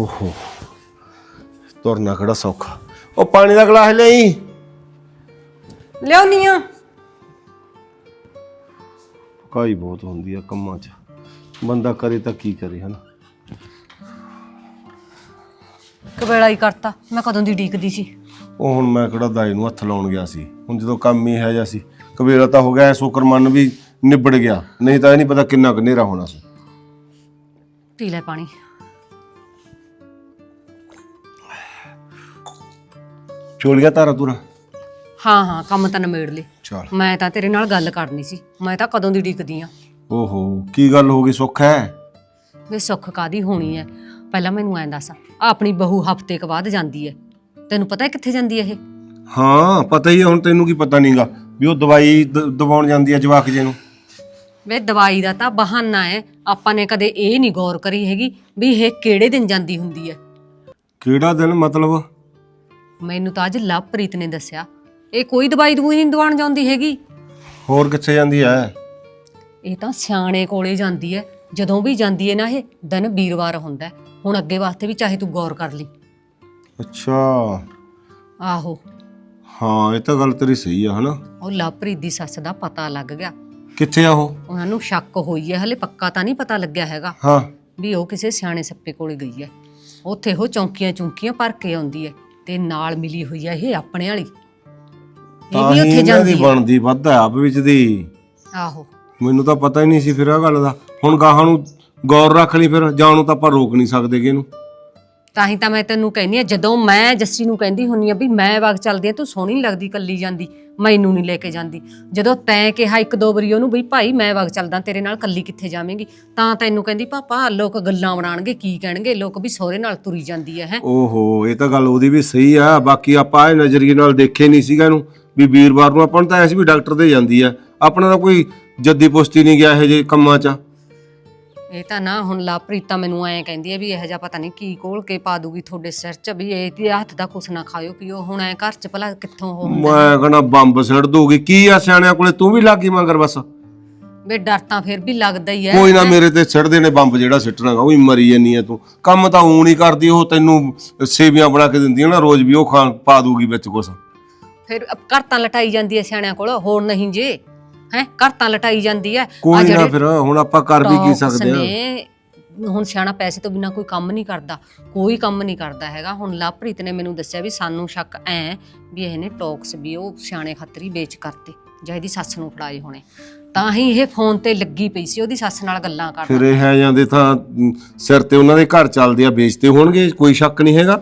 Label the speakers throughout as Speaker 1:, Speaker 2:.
Speaker 1: ਓਹੋ ਤੁਰਨਾ ਕਿਹੜਾ ਸੌਖਾ। ਉਹ ਪਾਣੀ ਦਾ ਗਲਾਸ ਲਈ
Speaker 2: ਲਿਆਉਣੀ ਆ।
Speaker 1: ਕਾਈ ਬਹੁਤ ਹੁੰਦੀ ਆ ਕੰਮਾਂ 'ਚ। ਬੰਦਾ ਕਰੇ ਤਾਂ ਕੀ ਕਰੇ ਹਨਾ?
Speaker 2: ਕਵੇਲਾ ਹੀ ਕਰਤਾ ਮੈਂ ਕਦੋਂ ਦੀ ਡੀਕਦੀ ਸੀ।
Speaker 1: ਉਹ ਹੁਣ ਮੈਂ ਕਿਹੜਾ ਦਾਈ ਨੂੰ ਹੱਥ ਲਾਉਣ ਗਿਆ ਸੀ। ਹੁਣ ਜਦੋਂ ਕੰਮ ਹੀ ਹੈ ਜਿਹਾ ਸੀ ਕਬੀਲਾ ਤਾਂ ਹੋ ਗਿਆ ਸ਼ੁਕਰ ਮਨ ਵੀ ਨਿਬੜ ਗਿਆ। ਨਹੀਂ ਤਾਂ ਇਹ ਨਹੀਂ ਪਤਾ ਕਿੰਨਾ ਕੁ ਹਨੇਰਾ ਹੋਣਾ ਸੀ।
Speaker 2: ਪੀ ਲੈ ਪਾਣੀ।
Speaker 1: ਚੋਲ ਗਿਆ ਤਾਰਾ ਤੁਰਾ
Speaker 2: ਹਾਂ ਹਾਂ ਕੰਮ ਤਾਂ ਨਿਮੇੜ ਲਈ
Speaker 1: ਚਲ।
Speaker 2: ਮੈਂ ਤਾਂ ਤੇਰੇ ਨਾਲ ਗੱਲ ਕਰਨੀ ਸੀ। ਮੈਂ ਤਾਂ ਕਦੋਂ ਦੀ ਡੀਕਦੀ ਆ?
Speaker 1: ਓਹੋ ਕੀ ਗੱਲ ਹੋ ਗਈ? ਸੁੱਖ ਹੈ?
Speaker 2: ਵੇ ਸੁੱਖ ਕਾਦੀ ਹੋਣੀ ਐ? ਪਹਿਲਾਂ ਮੈਨੂੰ ਐਂ ਦੱਸ ਆਪਣੀ ਬਹੂ ਹਫ਼ਤੇ ਕ ਬਾਅਦ ਜਾਂਦੀ ਐ। ਤੈਨੂੰ ਪਤਾ ਹੈ ਕਿੱਥੇ ਜਾਂਦੀ ਐ ਇਹ?
Speaker 1: ਹਾਂ ਪਤਾ ਹੀ ਹੈ ਹੁਣ ਤੈਨੂੰ ਕੀ ਪਤਾ ਨਹੀਂਗਾ ਵੀ ਉਹ ਦਵਾਈ ਦ- ਦਵਾਉਣ ਜਾਂਦੀ ਆ ਜਵਾਕ ਜੇ ਨੂੰ।
Speaker 2: ਵੇ ਦਵਾਈ ਦਾ ਤਾਂ ਬਹਾਨਾ ਐ। ਆਪਾਂ ਨੇ ਕਦੇ ਇਹ ਨਹੀਂ ਗੌਰ ਕਰੀ ਹੈਗੀ ਵੀ ਇਹ ਕਿਹੜੇ ਦਿਨ ਜਾਂਦੀ ਹੁੰਦੀ ਐ।
Speaker 1: ਕਿਹੜਾ ਦਿਨ ਮਤਲਬ?
Speaker 2: ਮੈਨੂੰ ਤਾਂ ਅੱਜ ਲਵਪ੍ਰੀਤ ਨੇ ਦੱਸਿਆ। ਇਹ ਕੋਈ ਦਵਾਈ ਦਵੂਈ ਨਹੀਂ ਦਵਾਉਣ ਜਾਂਦੀ ਹੈਗੀ।
Speaker 1: ਹੋਰ ਕਿੱਥੇ ਜਾਂਦੀ ਐ?
Speaker 2: ਇਹ ਤਾਂ ਸਿਆਣੇ ਕੋਲੇ ਜਾਂਦੀ ਐ। ਜਦੋਂ ਵੀ ਜਾਂਦੀ ਐ ਨਾ ਇਹ ਦਿਨ ਵੀਰਵਾਰ ਹੁੰਦਾ ਹੈ। ਹੁਣ ਅੱਗੇ ਵਾਸਤੇ ਵੀ ਚਾਹੇ ਤੂੰ ਗੌਰ ਕਰ ਲਈ।
Speaker 1: ਅੱਛਾ।
Speaker 2: ਆਹੋ।
Speaker 1: ਹਾਂ ਇਹ ਤਾਂ ਗੱਲ ਤੇਰੀ ਸਹੀ ਆ ਹਨਾ?
Speaker 2: ਉਹ ਲਵਪ੍ਰੀਤ ਦੀ ਸੱਸ ਦਾ ਪਤਾ ਲੱਗ ਗਿਆ।
Speaker 1: ਕਿੱਥੇ ਆ ਉਹ?
Speaker 2: ਉਹਨਾਂ ਨੂੰ ਸ਼ੱਕ ਹੋਈ ਹੈ ਹਲੇ ਪੱਕਾ ਤਾਂ ਨਹੀਂ ਪਤਾ ਲੱਗਿਆ ਹੈਗਾ।
Speaker 1: ਹਾਂ।
Speaker 2: ਵੀ ਉਹ ਕਿਸੇ ਸਿਆਣੇ ਸੱਪੇ ਕੋਲੇ ਗਈ ਹੈ ਉੱਥੇ ਉਹ ਚੌਂਕੀਆਂ ਚੁੰਕੀਆਂ ਭਰ ਕੇ ਆਉਂਦੀ ਹੈ ਤੇ ਨਾਲ ਮਿਲੀ ਹੋਈ ਹੈ ਇਹ ਆਪਣੇ ਵਾਲੀ। ਇਹ
Speaker 1: ਤਾਂ
Speaker 2: ਵੀ
Speaker 1: ਹੀ
Speaker 2: ਉੱਥੇ
Speaker 1: ਇਹਨਾਂ ਦੀ
Speaker 2: ਜਾਂਦੀ ਹੈ
Speaker 1: ਬਣਦੀ ਵੱਧ ਆ ਆਪ ਵਿੱਚ ਦੀ।
Speaker 2: ਆਹੋ।
Speaker 1: ਮੈਨੂੰ ਤਾਂ ਪਤਾ ਹੀ ਨਹੀਂ ਸੀ ਫਿਰ ਇਹ ਗੱਲ ਦਾ। ਹੁਣ ਗਾਹਾਂ ਨੂੰ ਗੌਰ ਰੱਖ ਲਈ ਫਿਰ ਜਾਣ ਨੂੰ ਤਾਂ ਆਪਾਂ ਰੋਕ ਨਹੀਂ ਸਕਦੇਗੇ ਇਹਨੂੰ।
Speaker 2: ਤਾਂ ਹੀ ਤਾਂ ਮੈਂ ਤੈਨੂੰ ਕਹਿੰਦੀ ਆ ਜਦੋਂ ਮੈਂ ਜੱਸੀ ਨੂੰ ਕਹਿੰਦੀ ਹੁੰਨੀ ਆ ਵੀ ਮੈਂ ਵਗ ਚੱਲਦੀ ਆ ਤੂੰ ਸੋਹਣੀ ਨੀ ਲੱਗਦੀ ਕੱਲੀ ਜਾਂਦੀ, ਮੈਨੂੰ ਨਹੀਂ ਲੈ ਕੇ ਜਾਂਦੀ। ਜਦੋਂ ਤੈਂ ਕਿਹਾ ਇੱਕ ਦੋ ਵਾਰੀ ਉਹਨੂੰ ਵੀ, ਭਾਈ ਮੈਂ ਵਗ ਚੱਲਦਾ, ਤੇਰੇ ਨਾਲ ਕੱਲੀ ਕਿੱਥੇ ਜਾਵੇਂਗੀ? ਤਾਂ ਤੈਨੂੰ ਕਹਿੰਦੀ, ਪਾਪਾ, ਲੋਕ ਗੱਲਾਂ ਬਣਾਉਣਗੇ, ਕੀ ਕਹਿਣਗੇ? ਲੋਕ ਵੀ ਸਹੁਰੇ ਨਾਲ ਤੁਰੀ ਜਾਂਦੀ ਹੈ ਹੈ?
Speaker 1: ਓਹੋ, ਇਹ ਤਾਂ ਗੱਲ ਉਹਦੀ ਵੀ ਸਹੀ ਆ। ਬਾਕੀ ਆਪਾਂ ਇਹ ਨਜ਼ਰੀਏ ਨਾਲ ਦੇਖੇ ਨਹੀਂ ਸੀਗਾ ਇਹਨੂੰ ਵੀ ਵੀਰਵਾਰ ਨੂੰ ਆਪਾਂ ਨੂੰ ਤਾਂ ਐਸੀ ਵੀ ਡਾਕਟਰ ਦੇ ਜਾਂਦੀ ਆ। ਆਪਣਾ ਤਾਂ ਕੋਈ ਜੱਦੀ ਪੁਸ਼ਤੀ ਨਹੀਂ ਗਿਆ ਇਹ ਜੇ ਕੰਮਾਂ 'ਚ।
Speaker 2: ਇਹ ਤਾਂ ਨਾ ਹੁਣ ਲਾਪ੍ਰੀਤ ਮੈਨੂੰ ਐਂ ਕਹਿੰਦੀ ਹੈ ਵੀ ਇਹੋ ਜਿਹਾ ਪਤਾ ਨਹੀਂ ਕੀ ਕੋਲ ਕੇ ਪਾ ਦੂਗੀ ਤੁਹਾਡੇ ਸਿਰ 'ਚ ਵੀ ਇਹ ਤੇ ਹੱਥ ਦਾ ਕੁਛ ਨਾ ਖਾਇਓ ਪੀਓ। ਹੁਣ ਐ ਘਰ 'ਚ ਭਲਾ ਕਿੱਥੋਂ ਹੁੰਦਾ?
Speaker 1: ਮੈਂ ਕਹਣਾ ਬੰਬ ਸਿੱਟ ਦੂਗੀ। ਕੀ ਆ ਸਿਆਣਿਆਂ ਕੋਲੇ? ਤੂੰ ਵੀ ਲੱਗੀ ਮਗਰ ਬਸ।
Speaker 2: ਵੇ ਡਰ ਤਾਂ ਫਿਰ ਵੀ ਲੱਗਦਾ ਹੀ ਹੈ
Speaker 1: ਕੋਈ ਨਾ ਮੇਰੇ ਤੇ ਸਿੱਟਦੇ ਨੇ ਬੰਬ ਜਿਹੜਾ ਸਿੱਟਣਾਗਾ ਉਹ ਹੀ ਮਰੀ ਜਾਨੀ ਆ ਤੂੰ। ਕੰਮ ਤਾਂ ਊਂ ਨਹੀਂ ਕਰਦੀ ਉਹ ਤੈਨੂੰ ਸੇਵੀਆਂ ਬਣਾ ਕੇ ਦਿੰਦੀ ਆ ਨਾ ਰੋਜ਼ ਵੀ ਉਹ ਖਾ ਪਾ ਦੂਗੀ ਵਿੱਚ ਕੁਛ।
Speaker 2: ਫਿਰ ਘਰ ਤਾਂ ਲਟਾਈ ਜਾਂਦੀ ਹੈ ਸਿਆਣਿਆਂ ਕੋਲ ਹੋਰ ਨਹੀਂ ਜੇ। ਹੈ ਘਰ ਤਾਂ ਲਟਾਈ ਜਾਂਦੀ ਹੈ।
Speaker 1: ਕੋਈ ਨਾ ਫਿਰ ਹੁਣ ਆਪਾਂ ਕਰ ਵੀ ਕੀ ਸਕਦੇ ਆ।
Speaker 2: ਹੁਣ ਸਿਆਣਾ ਪੈਸੇ ਤੋਂ ਬਿਨਾ ਕੋਈ ਕੰਮ ਨਹੀਂ ਕਰਦਾ ਕੋਈ ਕੰਮ ਨਹੀਂ ਕਰਦਾ ਹੈਗਾ। ਹੁਣ ਲਵਪ੍ਰੀਤ ਨੇ ਮੈਨੂੰ ਦੱਸਿਆ ਵੀ ਸਾਨੂੰ ਸ਼ੱਕ ਐ ਵੀ ਇਹਨੇ ਟੌਕਸ ਵੀ ਉਹ ਸਿਆਣੇ ਖਾਤਰੀ ਵੇਚ ਕਰਤੇ ਜਾਂ ਇਹਦੀ ਸੱਸ ਨੂੰ ਫੜਾਏ ਹੋਣੇ। ਤਾਂ ਹੀ ਇਹ ਫੋਨ ਤੇ ਲੱਗੀ ਪਈ ਸੀ ਉਹਦੀ ਸੱਸ ਨਾਲ ਗੱਲਾਂ ਕਰਦਾ।
Speaker 1: ਫਿਰ ਇਹ ਹੈ ਜਾਂਦੇ ਤਾਂ ਸਿਰ ਤੇ ਉਹਨਾਂ ਦੇ ਘਰ ਚੱਲਦੇ ਆ ਵੇਚਦੇ ਹੋਣਗੇ ਕੋਈ ਸ਼ੱਕ ਨਹੀਂ ਹੈਗਾ?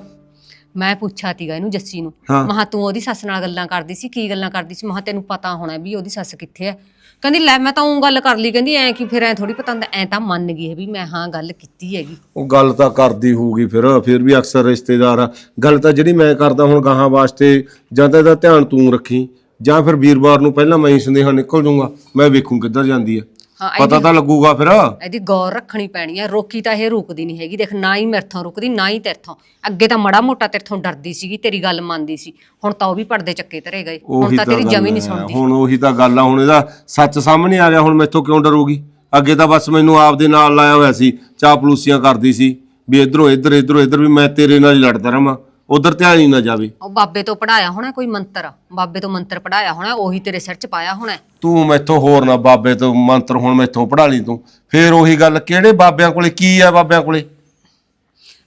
Speaker 2: ਮੈਂ ਪੁੱਛਿਆ ਤੀਗਾ ਇਹਨੂੰ ਜੱਸੀ ਨੂੰ।
Speaker 1: ਹਾਂ।
Speaker 2: ਮਹਾ ਤੂੰ ਉਹਦੀ ਸੱਸ ਨਾਲ ਗੱਲਾਂ ਕਰਦੀ ਸੀ ਕੀ ਗੱਲਾਂ ਕਰਦੀ ਸੀ? ਮਹਾ ਤੈਨੂੰ ਪਤਾ ਹੋਣਾ ਵੀ ਉਹਦੀ ਸੱਸ ਕਿੱਥੇ ਹੈ ਕਹਿੰਦੀ ਲੈ ਮੈਂ ਤਾਂ ਉਹ ਗੱਲ ਕਰ ਲਈ ਕਹਿੰਦੀ ਐ ਕਿ ਫਿਰ ਐ ਥੋੜੀ ਪਤਾ ਹੁੰਦਾ ਐ ਤਾਂ ਮੰਨ ਗਈ ਹੈ ਵੀ ਮੈਂ ਹਾਂ ਗੱਲ ਕੀਤੀ ਹੈਗੀ।
Speaker 1: ਉਹ ਗੱਲ ਤਾਂ ਕਰਦੀ ਹੋਊਗੀ ਫਿਰ ਫਿਰ ਵੀ ਅਕਸਰ ਰਿਸ਼ਤੇਦਾਰ ਆ। ਗੱਲ ਤਾਂ ਜਿਹੜੀ ਮੈਂ ਕਰਦਾ ਹੁਣ ਗਾਹਾਂ ਵਾਸਤੇ ਜਾਂ ਤਾਂ ਇਹਦਾ ਧਿਆਨ ਤੂੰ ਰੱਖੀ ਜਾਂ ਫਿਰ ਵੀਰਵਾਰ ਨੂੰ ਪਹਿਲਾਂ ਮੈਂ ਹੀ ਸੰਦੇਹਾ ਨਿਕਲ ਜਾਊਂਗਾ ਮੈਂ ਵੇਖੂ ਕਿੱਧਰ ਜਾਂਦੀ ਆ।
Speaker 2: ਹਾਂ
Speaker 1: ਪਤਾ ਤਾਂ ਲੱਗੂਗਾ ਫਿਰ।
Speaker 2: ਇਹਦੀ ਗੌਰ ਰੱਖਣੀ ਪੈਣੀ ਹੈ ਰੋਕੀ ਤਾਂ ਇਹ ਰੁਕਦੀ ਨਹੀਂ ਹੈਗੀ। ਦੇਖ ਨਾ ਹੀ ਮੇਰਥੋਂ ਰੁਕਦੀ ਨਾ ਹੀ ਤੇਰਥੋਂ ਅੱਗੇ ਤਾਂ ਮੜਾ ਮੋਟਾ ਤੇਰਥੋਂ ਡਰਦੀ ਸੀਗੀ ਤੇਰੀ ਗੱਲ ਮੰਨਦੀ ਸੀ। ਹੁਣ ਤਾਂ ਉਹ ਵੀ ਪਰਦੇ ਚੱਕੇ ਧਰੇ ਗਏ। ਹੁਣ
Speaker 1: ਉਹੀ
Speaker 2: ਤਾਂ ਤੇਰੀ ਜਮੀ ਨਹੀਂ
Speaker 1: ਹੈ।
Speaker 2: ਸੁਣਦੀ।
Speaker 1: ਹੁਣ ਉਹੀ ਤਾਂ ਗੱਲ ਆ ਹੁਣ ਇਹਦਾ ਸੱਚ ਸਾਹਮਣੇ ਆ ਗਿਆ ਹੁਣ ਮੈਥੋਂ ਕਿਉਂ ਡਰੂਗੀ? ਅੱਗੇ ਤਾਂ ਬਸ ਮੈਨੂੰ ਆਪਦੇ ਨਾਲ ਲਾਇਆ ਹੋਇਆ ਸੀ ਚਾਪਲੂਸੀਆਂ ਕਰਦੀ ਸੀ ਵੀ ਇਧਰੋਂ ਇੱਧਰ ਇਧਰੋਂ ਇੱਧਰ ਵੀ ਮੈਂ ਤੇਰੇ ਨਾਲ ਹੀ ਲੜਦਾ ਰਵਾਂ। ਉਧਰ ਧਿਆਨ ਹੀ ਨਾ ਜਾਵੇ।
Speaker 2: ਉਹ ਬਾਬੇ ਤੋਂ ਪੜਾਇਆ ਹੋਣਾ ਕੋਈ ਮੰਤਰ? ਬਾਬੇ ਤੋਂ ਮੰਤਰ ਪੜਾਇਆ ਹੋਣਾ ਉਹੀ ਤੇਰੇ ਸਿਰ 'ਚ ਪਾਇਆ ਹੋਣਾ।
Speaker 1: ਤੂੰ ਮੈਥੋਂ ਹੋਰ ਨਾ ਬਾਬੇ ਤੋਂ ਮੰਤਰ ਹੁਣ ਮੈਥੋਂ ਪੜਾ ਲਈ ਤੂੰ। ਫੇਰ ਉਹੀ ਗੱਲ ਕਿਹੜੇ ਬਾਬਿਆਂ ਕੋਲੇ ਕੀ ਆ ਬਾਬਿਆਂ ਕੋਲੇ?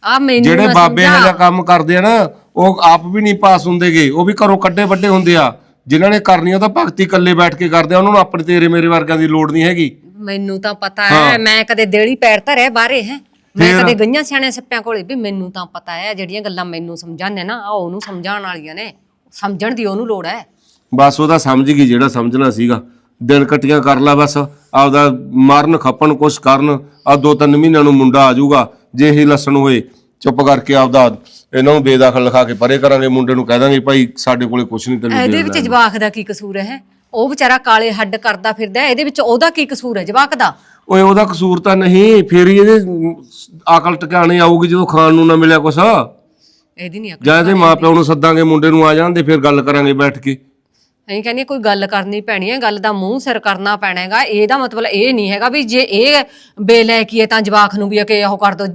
Speaker 2: ਆ ਮੈਨੂੰ
Speaker 1: ਜਿਹੜੇ
Speaker 2: ਨਾ
Speaker 1: ਬਾਬੇ ਇਹੋ। ਜਿਹਾ ਕੰਮ ਕਰਦੇ ਆ ਨਾ ਉਹ ਆਪ ਵੀ ਨਹੀਂ ਪਾਸ ਹੁੰਦੇਗੇ। ਉਹ ਵੀ ਘਰੋਂ ਕੱਢੇ ਵੱਡੇ ਹੁੰਦੇ ਆ। ਜਿਨ੍ਹਾਂ ਨੇ ਕਰਨੀ ਉਹ ਤਾਂ ਭਗਤੀ ਇਕੱਲੇ ਬੈਠ ਕੇ ਕਰਦੇ ਆ। ਉਹਨਾਂ ਨੂੰ ਆਪਣੇ ਤੇਰੇ ਮੇਰੇ ਵਰਗਿਆਂ ਦੀ ਲੋੜ ਨਹੀਂ ਹੈਗੀ।
Speaker 2: ਮੈਨੂੰ ਤਾਂ ਪਤਾ ਹੈ ਮੈਂ ਕਦੇ ਦੇਲੀ ਪੈਰ ਧਰਿਆ ਬਾਹਰੇ ਹੈ। ਮੈਂ? ਕਦੇ ਗਈਆਂ ਸਿਆਣੇ ਸੱਪਿਆਂ ਕੋਲੇ ਵੀ ਮੈਨੂੰ ਤਾਂ ਪਤਾ ਹੈ ਜਿਹੜੀਆਂ ਗੱਲਾਂ ਮੈਨੂੰ ਸਮਝਾਉਂਦੇ ਨਾ ਆ ਉਹਨੂੰ ਸਮਝਾਉਣ ਵਾਲੀਆਂ ਨੇ। ਸਮਝਣ ਦੀ ਉਹਨੂੰ ਲੋੜ ਹੈ।
Speaker 1: ਬਸ ਉਹਦਾ ਸਮਝ ਗਈ ਜਿਹੜਾ ਸਮਝਣਾ ਸੀਗਾ। ਦਿਨ ਕਟੀਆਂ ਕਰ ਲੈ ਬਸ ਆਪਦਾ ਮਰਨ ਖੱਪਣ ਕੁਛ ਕਰਨ ਆ ਦੋ ਤਿੰਨ ਮਹੀਨਿਆਂ ਨੂੰ ਮੁੰਡਾ ਆ ਜਾਊਗਾ ਜੇ ਇਹ ਲਸਣ ਹੋਏ ਚੁੱਪ ਕਰਕੇ ਆਪਦਾ ਇਹਨਾਂ ਨੂੰ ਬੇਦਖਲ ਲਿਖਾ ਕੇ ਪਰੇ ਕਰਾਂਗੇ ਮੁੰਡੇ ਨੂੰ ਕਹਿ ਦਾਂਗੇ ਭਾਈ ਸਾਡੇ ਕੋਲੇ ਕੁਛ ਨਹੀਂ ਤੈਨੂੰ
Speaker 2: ਇਹਦੇ ਵਿੱਚ ਜਵਾਕ ਦਾ ਕੀ ਕਸੂਰ ਹੈ? ਉਹ ਵਿਚਾਰਾ ਕਾਲੇ ਹੱਡ ਕਰਦਾ ਫਿਰਦਾ ਹੈ, ਇਹਦੇ ਵਿੱਚ ਉਹਦਾ ਕੀ ਕਸੂਰ ਹੈ ਜਵਾਕ ਦਾ?
Speaker 1: ਓਏ ਉਹਦਾ ਕਸੂਰ ਤਾਂ ਨਹੀਂ ਫੇਰ ਹੀ ਇਹਦੇ ਅਮ, ਅਕਲ ਟਿਕਾਣੇ ਆਊਗੀ ਜਦੋਂ ਖਾਣ ਨੂੰ ਨਾ ਮਿਲਿਆ ਕੁਛ।
Speaker 2: ਇਹਦੀ ਨਹੀਂ ਅਕਲ
Speaker 1: ਜਾਂ ਇਹਦੇ ਮਾਪਿਆਂ ਨੂੰ ਸੱਦਾਂਗੇ ਮੁੰਡੇ ਨੂੰ ਆ ਜਾਂਦੇ ਫਿਰ ਗੱਲ ਕਰਾਂਗੇ ਬੈਠ ਕੇ।
Speaker 2: ਅਸੀਂ ਕਹਿੰਦੇ ਹਾਂ ਕੋਈ ਗੱਲ ਕਰਨੀ ਪੈਣੀ ਹੈ ਗੱਲ ਦਾ ਮੂੰਹ ਸਿਰ ਕਰਨਾ ਪੈਣਾ ਹੈਗਾ। ਇਹਦਾ ਮਤਲਬ ਇਹ ਨਹੀਂ ਹੈਗਾ ਵੀ ਜੇ ਇਹ ਬੇਲੈਕੀ ਹੈ ਤਾਂ ਜਵਾਕ ਨੂੰ ਵੀ ਕਿ ਉਹ ਕਰ ਦੋ।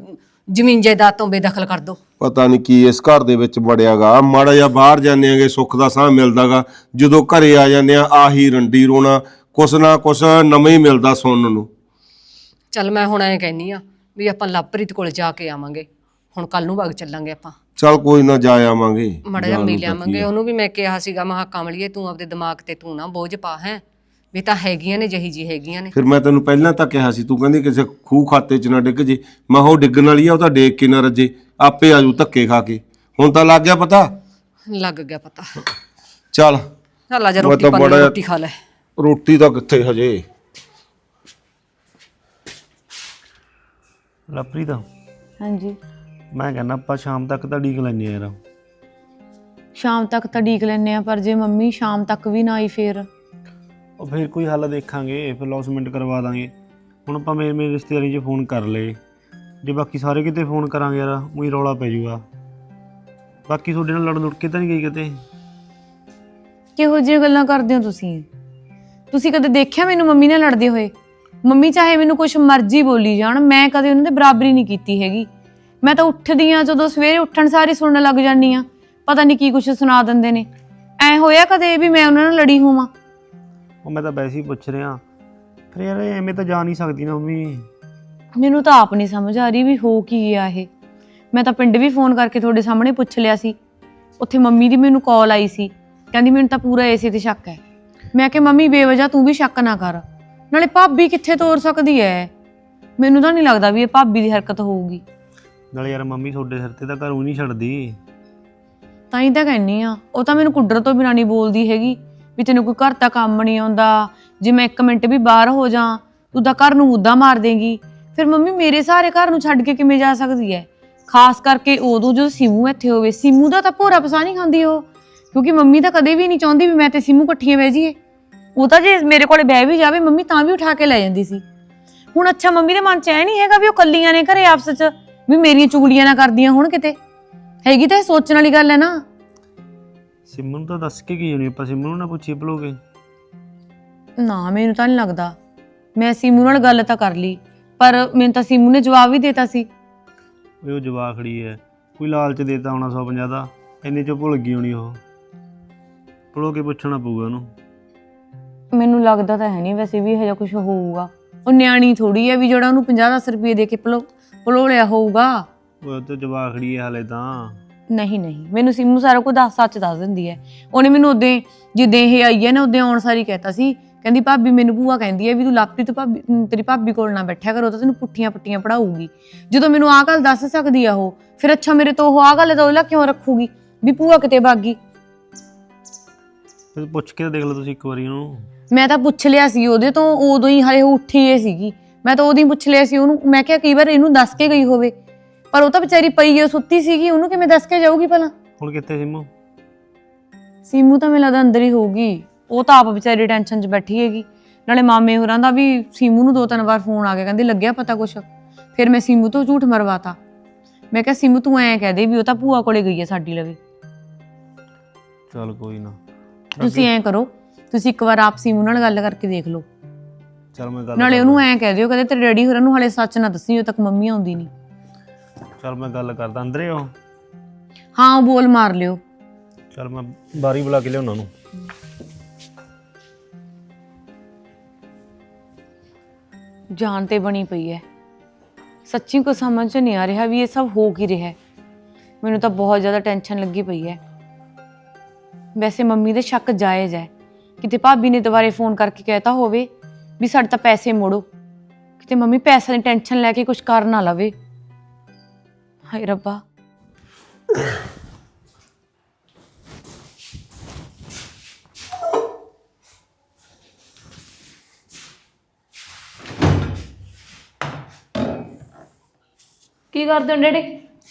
Speaker 2: ਜ਼ਮੀਨ ਜਾਇਦਾਦ ਤੋਂ ਬੇਦਖਲ ਕਰ ਦੋ।
Speaker 1: ਪਤਾ ਨਹੀਂ ਕੀ ਇਸ ਘਰ ਦੇ ਵਿੱਚ ਬੜਿਆਗਾ ਮਾੜਾ ਜਿਹਾ ਬਾਹਰ ਜਾਂਦੇ ਆਂਗੇ ਸੁੱਖ ਦਾ ਸਾਹ ਮਿਲਦਾਗਾ। ਜਦੋਂ ਘਰੇ ਆ ਜਾਂਦੇ ਆ ਆਹੀ ਰੰਡੀ ਰੋਣਾ। ਕੁਛ ਨਾ ਕੁਛ ਨਵਾਂ ਹੀ ਮਿਲਦਾ ਸੁਣਨ ਨੂੰ।
Speaker 2: ਚੱਲ ਮੈਂ ਹੁਣ ਐਂ ਕਹਿੰਨੀ ਆ ਵੀ ਆਪਾਂ ਲਵਪ੍ਰੀਤ ਕੋਲ ਜਾ ਕੇ ਆਵਾਂਗੇ। ਹੁਣ ਕੱਲ ਨੂੰ ਵਗ ਚੱਲਾਂਗੇ ਆਪਾਂ।
Speaker 1: ਚੱਲ ਕੋਈ ਨਾ ਜਾ ਆਵਾਂਗੇ।
Speaker 2: ਮੜਾ ਜਿਹਾ ਮਿਲ ਆਵਾਂਗੇ। ਉਹਨੂੰ ਵੀ ਮੈਂ ਕਿਹਾ ਸੀਗਾ ਮਹਾ ਕਮਲੀਏ ਤੂੰ ਆਪਦੇ ਦਿਮਾਗ ਤੇ ਤੂੰ ਨਾ ਬੋਝ ਪਾ ਹੈ? ਵੀ ਤਾਂ ਹੈਗੀਆਂ ਨੇ ਜਹੀ ਜੀ ਹੈਗੀਆਂ ਨੇ।
Speaker 1: ਫਿਰ ਮੈਂ ਤੈਨੂੰ ਪਹਿਲਾਂ ਤਾਂ ਕਿਹਾ ਸੀ ਤੂੰ ਕਹਿੰਦੀ ਕਿਸੇ ਖੂਹ ਖਾਤੇ 'ਚ ਨਾ ਡਿੱਗ ਜੇ। ਮੈਂ ਉਹ ਡਿੱਗਣ ਵਾਲੀ ਆ ਉਹ ਤਾਂ ਡੇਕ ਕੇ ਨਾ ਰੱਜੇ। ਆਪੇ ਆਜੂ ਧੱਕੇ ਖਾ ਕੇ। ਹੁਣ ਤਾਂ ਲੱਗ ਗਿਆ ਪਤਾ?
Speaker 2: ਲੱਗ ਗਿਆ ਪਤਾ।
Speaker 1: ਚੱਲ।
Speaker 2: ਚੱਲ ਆ ਜਾ
Speaker 1: ਮੈਂ
Speaker 2: ਰੋਟੀ
Speaker 1: ਤਾਂ
Speaker 2: ਪਾਣੀ
Speaker 1: ਬੜਾ-
Speaker 2: ਰੋਟੀ ਖਾ ਲੈ।
Speaker 1: ਰੋਟੀ ਤਾਂ ਕਿੱਥੇ ਹਜੇ?
Speaker 3: ਲਵਪ੍ਰੀਤ
Speaker 4: ਹਾਂਜੀ।
Speaker 3: ਮੈਂ ਕਹਿੰਦਾ ਆਪਾਂ ਸ਼ਾਮ ਤੱਕ ਤਾਂ ਡੀਕ ਲੈਣੇ ਆ ਯਾਰ।
Speaker 4: ਸ਼ਾਮ ਤੱਕ ਤਾਂ ਢੀਕ ਲੈਨੇ ਆ ਪਰ ਜੇ ਮੰਮੀ ਸ਼ਾਮ ਤੱਕ ਵੀ ਨਾ ਆਈ ਫੇਰ?
Speaker 3: ਉਹ ਫਿਰ ਕੋਈ ਹੱਲ ਦੇਖਾਂਗੇ ਫਿਰ ਲੌਸਮੈਂਟ ਕਰਵਾ ਦਾਂਗੇ। ਹੁਣ ਆਪਾਂ ਮੇਰੇ ਰਿਸ਼ਤੇਦਾਰੀ 'ਚ ਫੋਨ ਕਰ ਲਏ। ਜੇ ਬਾਕੀ ਸਾਰੇ ਕਿਤੇ ਫੋਨ ਕਰਾਂਗੇ ਯਾਰ, ਉਹੀ ਰੌਲਾ ਪੈ ਜਾਊਗਾ ਬਾਕੀ ਤੁਹਾਡੇ ਨਾਲ ਲੜ ਲੁੜ ਕੇ ਤਾਂ ਨਹੀਂ ਗਈ ਕਿਤੇ?
Speaker 4: ਕਿਹੋ ਜਿਹੀਆਂ ਗੱਲਾਂ ਕਰਦੇ ਹੋ ਤੁਸੀਂ? ਤੁਸੀਂ ਕਦੇ ਦੇਖਿਆ ਮੈਨੂੰ ਮੰਮੀ ਨਾਲ ਲੜਦੇ ਹੋਏ? ਮੰਮੀ ਚਾਹੇ ਮੈਨੂੰ ਕੁਝ ਮਰਜ਼ੀ ਬੋਲੀ ਜਾਣ, ਮੈਂ ਕਦੇ ਉਹਨਾਂ ਦੇ ਬਰਾਬਰੀ ਨਹੀਂ ਕੀਤੀ ਹੈਗੀ। ਮੈਂ ਤਾਂ ਉੱਠਦੀ ਆ ਜਦੋਂ ਸਵੇਰੇ ਉੱਠਣ ਸਾਰੀ ਸੁਣਨ ਲੱਗ ਜਾਂਦੀ ਆ ਪਤਾ ਨਹੀਂ ਕੀ ਕੁਝ ਸੁਣਾ ਦਿੰਦੇ ਨੇ। ਐ ਹੋਇਆ ਕਦੇ ਵੀ ਮੈਂ ਉਹਨਾਂ ਨਾਲ ਲੜੀ ਹੋਵਾਂ?
Speaker 3: ਉਹ ਮੈਂ ਤਾਂ ਵੈਸੇ ਹੀ ਪੁੱਛ ਰਿਹਾ। ਫਿਰ ਯਾਰ ਇਹ ਐਵੇਂ ਤਾਂ ਜਾ ਨਹੀਂ ਸਕਦੀ ਨਾ ਮੰਮੀ।
Speaker 4: ਮੈਨੂੰ ਤਾਂ ਆਪ ਨਹੀਂ ਸਮਝ ਆ ਰਹੀ ਵੀ ਹੋ ਕੀ ਗਿਆ ਇਹ। ਮੈਂ ਤਾਂ ਪਿੰਡ ਵੀ ਫੋਨ ਕਰਕੇ ਤੁਹਾਡੇ ਸਾਹਮਣੇ ਪੁੱਛ ਲਿਆ ਸੀ। ਉੱਥੇ ਮੰਮੀ ਦੀ ਮੈਨੂੰ ਕਾਲ ਆਈ ਸੀ। ਕਹਿੰਦੀ ਮੈਨੂੰ ਤਾਂ ਪੂਰਾ ਏਸੇ ਤੇ ਸ਼ੱਕ ਹੈ। ਮੈਂ ਕਿ ਮੰਮੀ ਬੇਵਜ੍ਹਾ ਤੂੰ ਵੀ ਸ਼ੱਕ ਨਾ ਕਰ। ਨਾਲੇ ਭਾਬੀ ਕਿੱਥੇ ਤੋਰ ਸਕਦੀ ਹੈ? ਮੈਨੂੰ ਤਾਂ ਨਹੀਂ ਲੱਗਦਾ ਵੀ ਇਹ ਭਾਬੀ ਦੀ ਹਰਕਤ ਹੋਊਗੀ।
Speaker 3: ਨਾਲੇ ਯਾਰ ਮੰਮੀ ਤੁਹਾਡੇ ਸਿਰ ਤੇ ਤਾਂ ਘਰੋਂ ਨਹੀਂ ਛੱਡਦੀ।
Speaker 4: ਤਾਂ ਹੀ ਤਾਂ ਕਹਿੰਨੀ ਆ ਉਹ ਤਾਂ ਮੈਨੂੰ ਕੁੱਡਰ ਤੋਂ ਬਿਨਾਂ ਨਹੀਂ ਬੋਲਦੀ ਹੈਗੀ। ਵੀ ਤੈਨੂੰ ਕੋਈ ਘਰ ਦਾ ਕੰਮ ਨਹੀਂ ਆਉਂਦਾ, ਜੇ ਮੈਂ ਇੱਕ ਮਿੰਟ ਵੀ ਬਾਹਰ ਹੋ ਜਾ, ਤੂੰ ਤਾਂ ਘਰ ਨੂੰ ਮੁੱਦਾ ਮਾਰ ਦੇਂਗੀ। ਫਿਰ ਮੰਮੀ ਮੇਰੇ ਸਾਰੇ ਘਰ ਨੂੰ ਛੱਡ ਕੇ ਕਿਵੇਂ ਜਾ ਸਕਦੀ ਹੈ ਖਾਸ ਕਰਕੇ ਉਦੋਂ ਜਦੋਂ ਸਿਮੂ ਇੱਥੇ ਹੋਵੇ, ਸਿਮੂ ਦਾ ਤਾਂ ਭੋਰਾ ਪਸਾ ਨਹੀਂ ਖਾਂਦੀ ਉਹ। ਕਿਉਂਕਿ ਮੰਮੀ ਤਾਂ ਕਦੇ ਵੀ ਨਹੀਂ ਚਾਹੁੰਦੀ ਵੀ ਮੈਂ ਤੇ ਸਿਮੂ ਇਕੱਠੀਆਂ ਬਹਿ ਜਾਈਏ। ਉਹ ਤਾਂ ਜੇ ਮੇਰੇ ਕੋਲੇ ਬਹਿ ਵੀ ਜਾਵੇ, ਮੰਮੀ ਤਾਂ ਵੀ ਉਠਾ ਕੇ ਲੈ ਜਾਂਦੀ ਸੀ। ਹੁਣ ਅੱਛਾ, ਮੰਮੀ ਦੇ ਮਨ 'ਚ ਐ ਨਹੀਂ ਹੈਗਾ ਵੀ ਉਹ ਕੱਲੀਆਂ ਨੇ ਘਰੇ ਆਪਸ 'ਚ ਵੀ ਮੇਰੀਆਂ ਚੁਗਲੀਆਂ ਨਾ ਕਰਦੀਆਂ ਹੁਣ ਕਿਤੇ? ਹੈਗੀ ਤਾਂ ਇਹ ਸੋਚਣ ਵਾਲੀ ਗੱਲ ਹੈ ਨਾ।
Speaker 3: ਸਿਮਨ ਨੂੰ ਤਾਂ ਦੱਸ ਕੇ ਕੀ ਹੋਣੀ ਆਪਾਂ ਸਿਮਨ ਨੂੰ ਨਾ ਪੁੱਛੀ ਭਲੋਗੇ
Speaker 4: ਨਾ ਮੈਨੂੰ ਤਾਂ ਨਹੀਂ ਲੱਗਦਾ। ਮੈਂ ਸੀਮੂ ਨਾਲ ਗੱਲ ਤਾਂ ਕਰ ਲਈ ਪਰ ਮੈਨੂੰ ਤਾਂ ਸੀਮੂ ਨੇ ਜਵਾਬ ਵੀ ਦਿੱਤਾ ਸੀ।
Speaker 3: ਉਹ ਉਹ ਜਵਾਖੜੀ ਹੈ ਕੋਈ ਲਾਲਚ ਦੇਤਾ ਹੋਣਾ 150 ਦਾ ਇੰਨੇ ਚੋਂ ਭੁੱਲ ਗਈ ਹੋਣੀ ਉਹ। ਭਲੋਗੇ ਪੁੱਛਣਾ ਪਊਗਾ ਉਹਨੂੰ।
Speaker 4: ਮੈਨੂੰ ਲੱਗਦਾ ਤਾਂ ਹੈ ਨਹੀਂ ਵੈਸੇ ਵੀ ਇਹੋ ਜਿਹਾ ਕੁਝ ਹੋਊਗਾ। ਉਹ ਨਿਆਣੀ ਥੋੜੀ ਹੈ ਵੀ ਜਿਹੜਾ ਉਹਨੂੰ 50-10 ਰੁਪਏ ਦੇ ਕੇ ਭਲੋ ਭਲੋਲਿਆ ਹੋਊਗਾ।
Speaker 3: ਉਹ ਤੇ ਜਵਾਖੜੀ ਹੈ ਹਲੇ ਤਾਂ।
Speaker 4: ਨਹੀਂ ਨਹੀਂ। ਮੈਨੂੰ ਸਿੰਮੂ ਸਾਰਾ ਕੁਝ ਦੱਸ ਸੱਚ ਦੱਸ ਦਿੰਦੀ ਹੈ ਉਹਨੇ ਮੈਨੂੰ ਉਦੋਂ ਜਿੱਦਾਂ ਇਹ ਆਈ ਹੈ ਨਾ ਉਦੋਂ ਆਉਣ ਸਾਰੀ ਕਹਿਤਾ ਸੀ। ਕਹਿੰਦੀ ਭਾਬੀ ਮੈਨੂੰ ਭੂਆ ਕਹਿੰਦੀ ਹੈ ਵੀ ਤੂੰ ਲਾਪਰੀ ਭਾਬੀ ਅਮ, ਤੇਰੀ ਭਾਬੀ ਕੋਲ ਨਾ ਬੈਠਿਆ ਕਰੋ ਤਾਂ ਤੈਨੂੰ ਪੁੱਠੀਆਂ ਪੱਟੀਆਂ ਪੜਾਊਗੀ ਜਦੋਂ ਮੈਨੂੰ ਆਹ ਗੱਲ ਦੱਸ ਸਕਦੀ ਆ ਉਹ ਫਿਰ ਅੱਛਾ ਮੇਰੇ ਤੋਂ ਉਹ ਆਹ ਗੱਲ ਤਾਂ ਉਹਲਾ ਕਿਉਂ ਰੱਖੂਗੀ? ਵੀ ਭੂਆ ਕਿਤੇ ਭਾਗੀ
Speaker 3: ਫਿਰ ਪੁੱਛ ਕੇ ਤਾਂ ਦੇਖ ਲਓ ਤੁਸੀਂ ਇੱਕ ਵਾਰੀ ਉਹਨੂੰ।
Speaker 4: ਮੈਂ ਤਾਂ ਪੁੱਛ ਲਿਆ ਸੀ ਉਹਦੇ ਤੋਂ ਉਦੋਂ ਹੀ ਹਲੇ ਉੱਠੀ ਏ ਸੀਗੀ। ਮੈਂ ਤਾਂ ਉਦੋਂ ਹੀ ਪੁੱਛ ਲਿਆ ਸੀ ਉਹਨੂੰ ਮੈਂ ਕਿਹਾ ਕਈ ਵਾਰ ਇਹਨੂੰ ਦੱਸ ਕੇ ਗਈ ਹੋਵੇ। ਪਰ ਉਹ ਤਾਂ ਵਿਚਾਰੀ ਪਈ ਏ ਸੁੱਤੀ ਸੀਗੀ ਉਹਨੂੰ ਕਿਵੇਂ ਦੱਸ ਕੇ ਜਾਊਗੀ ਭਲਾ?
Speaker 3: ਹੁਣ ਕਿੱਥੇ ਸਿਮੂ?
Speaker 4: ਸੀਮੂ ਤਾਂ ਮੈਨੂੰ ਲੱਗਦਾ ਅੰਦਰ ਹੀ ਹੋਊਗੀ। ਉਹ ਤਾਂ ਆਪ ਵਿਚਾਰੀ ਟੈਨਸ਼ਨ 'ਚ ਬੈਠੀ ਹੈਗੀ। ਨਾਲੇ ਮਾਮੇ ਹੋਰਾਂ ਦਾ ਵੀ ਸੀਮੂ ਨੂੰ ਦੋ ਤਿੰਨ ਵਾਰ ਫੋਨ ਆ ਗਿਆ ਕਹਿੰਦੇ ਲੱਗਿਆ ਪਤਾ ਕੁਛ। ਫਿਰ ਮੈਂ ਸੀਮੂ ਤੋਂ ਝੂਠ ਮਰਵਾਤਾ। ਮੈਂ ਕਿਹਾ ਸੀਮੂ ਤੂੰ ਐਂ ਕਹਿ ਦੇ ਵੀ ਉਹ ਤਾਂ ਭੂਆ ਕੋਲੇ ਗਈ ਹੈ ਸਾਡੀ ਲਵੇ।
Speaker 3: ਚੱਲ ਕੋਈ ਨਾ।
Speaker 4: ਤੁਸੀਂ ਐਂ ਕਰੋ ਤੁਸੀਂ ਇੱਕ ਵਾਰ ਆਪ ਸੀਮੂ ਨਾਲ ਗੱਲ ਕਰਕੇ ਦੇਖ ਲਓ।
Speaker 3: ਚੱਲ ਮੈਂ ਗੱਲ
Speaker 4: ਨਾਲੇ ਉਹਨੂੰ ਐਂ ਕਹਿ ਦਿਓ ਕਹਿੰਦੇ ਤੇਰੇ ਡੈਡੀ ਹੋਰਾਂ ਨੂੰ ਹਲੇ ਸੱਚ ਨਾ ਦੱਸੀ ਜਦੋਂ ਤੱਕ ਮੰਮੀ ਆਉਂਦੀ ਨਹੀਂ
Speaker 3: ਚੱਲ ਮੈਂ ਗੱਲ ਕਰਦਾ ਅੰਦਰੇ ਉਹ
Speaker 4: ਹਾਂ ਉਹ ਬੋਲ ਮਾਰ ਲਿਓ।
Speaker 3: ਚੱਲ ਮੈਂ ਬਾਰੀ ਬੁਲਾ ਕੇ ਲਿਆਉਣਾ ਉਹਨੂੰ।
Speaker 4: ਜਾਨ ਤੇ ਬਣੀ ਪਈ ਹੈ ਸੱਚੀ ਕੋ ਸਮਝ ਨਹੀਂ ਆ ਰਿਹਾ ਵੀ ਇਹ ਸਭ ਹੋ ਕੀ ਰਿਹਾ। ਹੈ ਮੈਨੂੰ ਤਾਂ ਬਹੁਤ ਜ਼ਿਆਦਾ ਟੈਨਸ਼ਨ ਲੱਗੀ ਪਈ ਹੈ ਵੈਸੇ ਮੰਮੀ ਦੇ ਸ਼ੱਕ ਜਾਇਜ਼ ਹੈ ਕਿਤੇ ਭਾਬੀ ਨੇ ਦੁਬਾਰੇ ਫੋਨ ਕਰਕੇ ਕਹਿਤਾ ਹੋਵੇ ਵੀ ਸਾਡੇ ਤਾਂ ਪੈਸੇ ਮੋੜੋ। ਕਿਤੇ ਮੰਮੀ ਪੈਸੇ ਦੀ ਟੈਨਸ਼ਨ ਲੈ ਕੇ ਕੁਝ ਕਰ ਨਾ ਲਵੇ। ਹਾਏ ਰੱਬਾ।
Speaker 5: ਕੀ ਕਰਦੇ ਹੋ ਡੈਡੀ?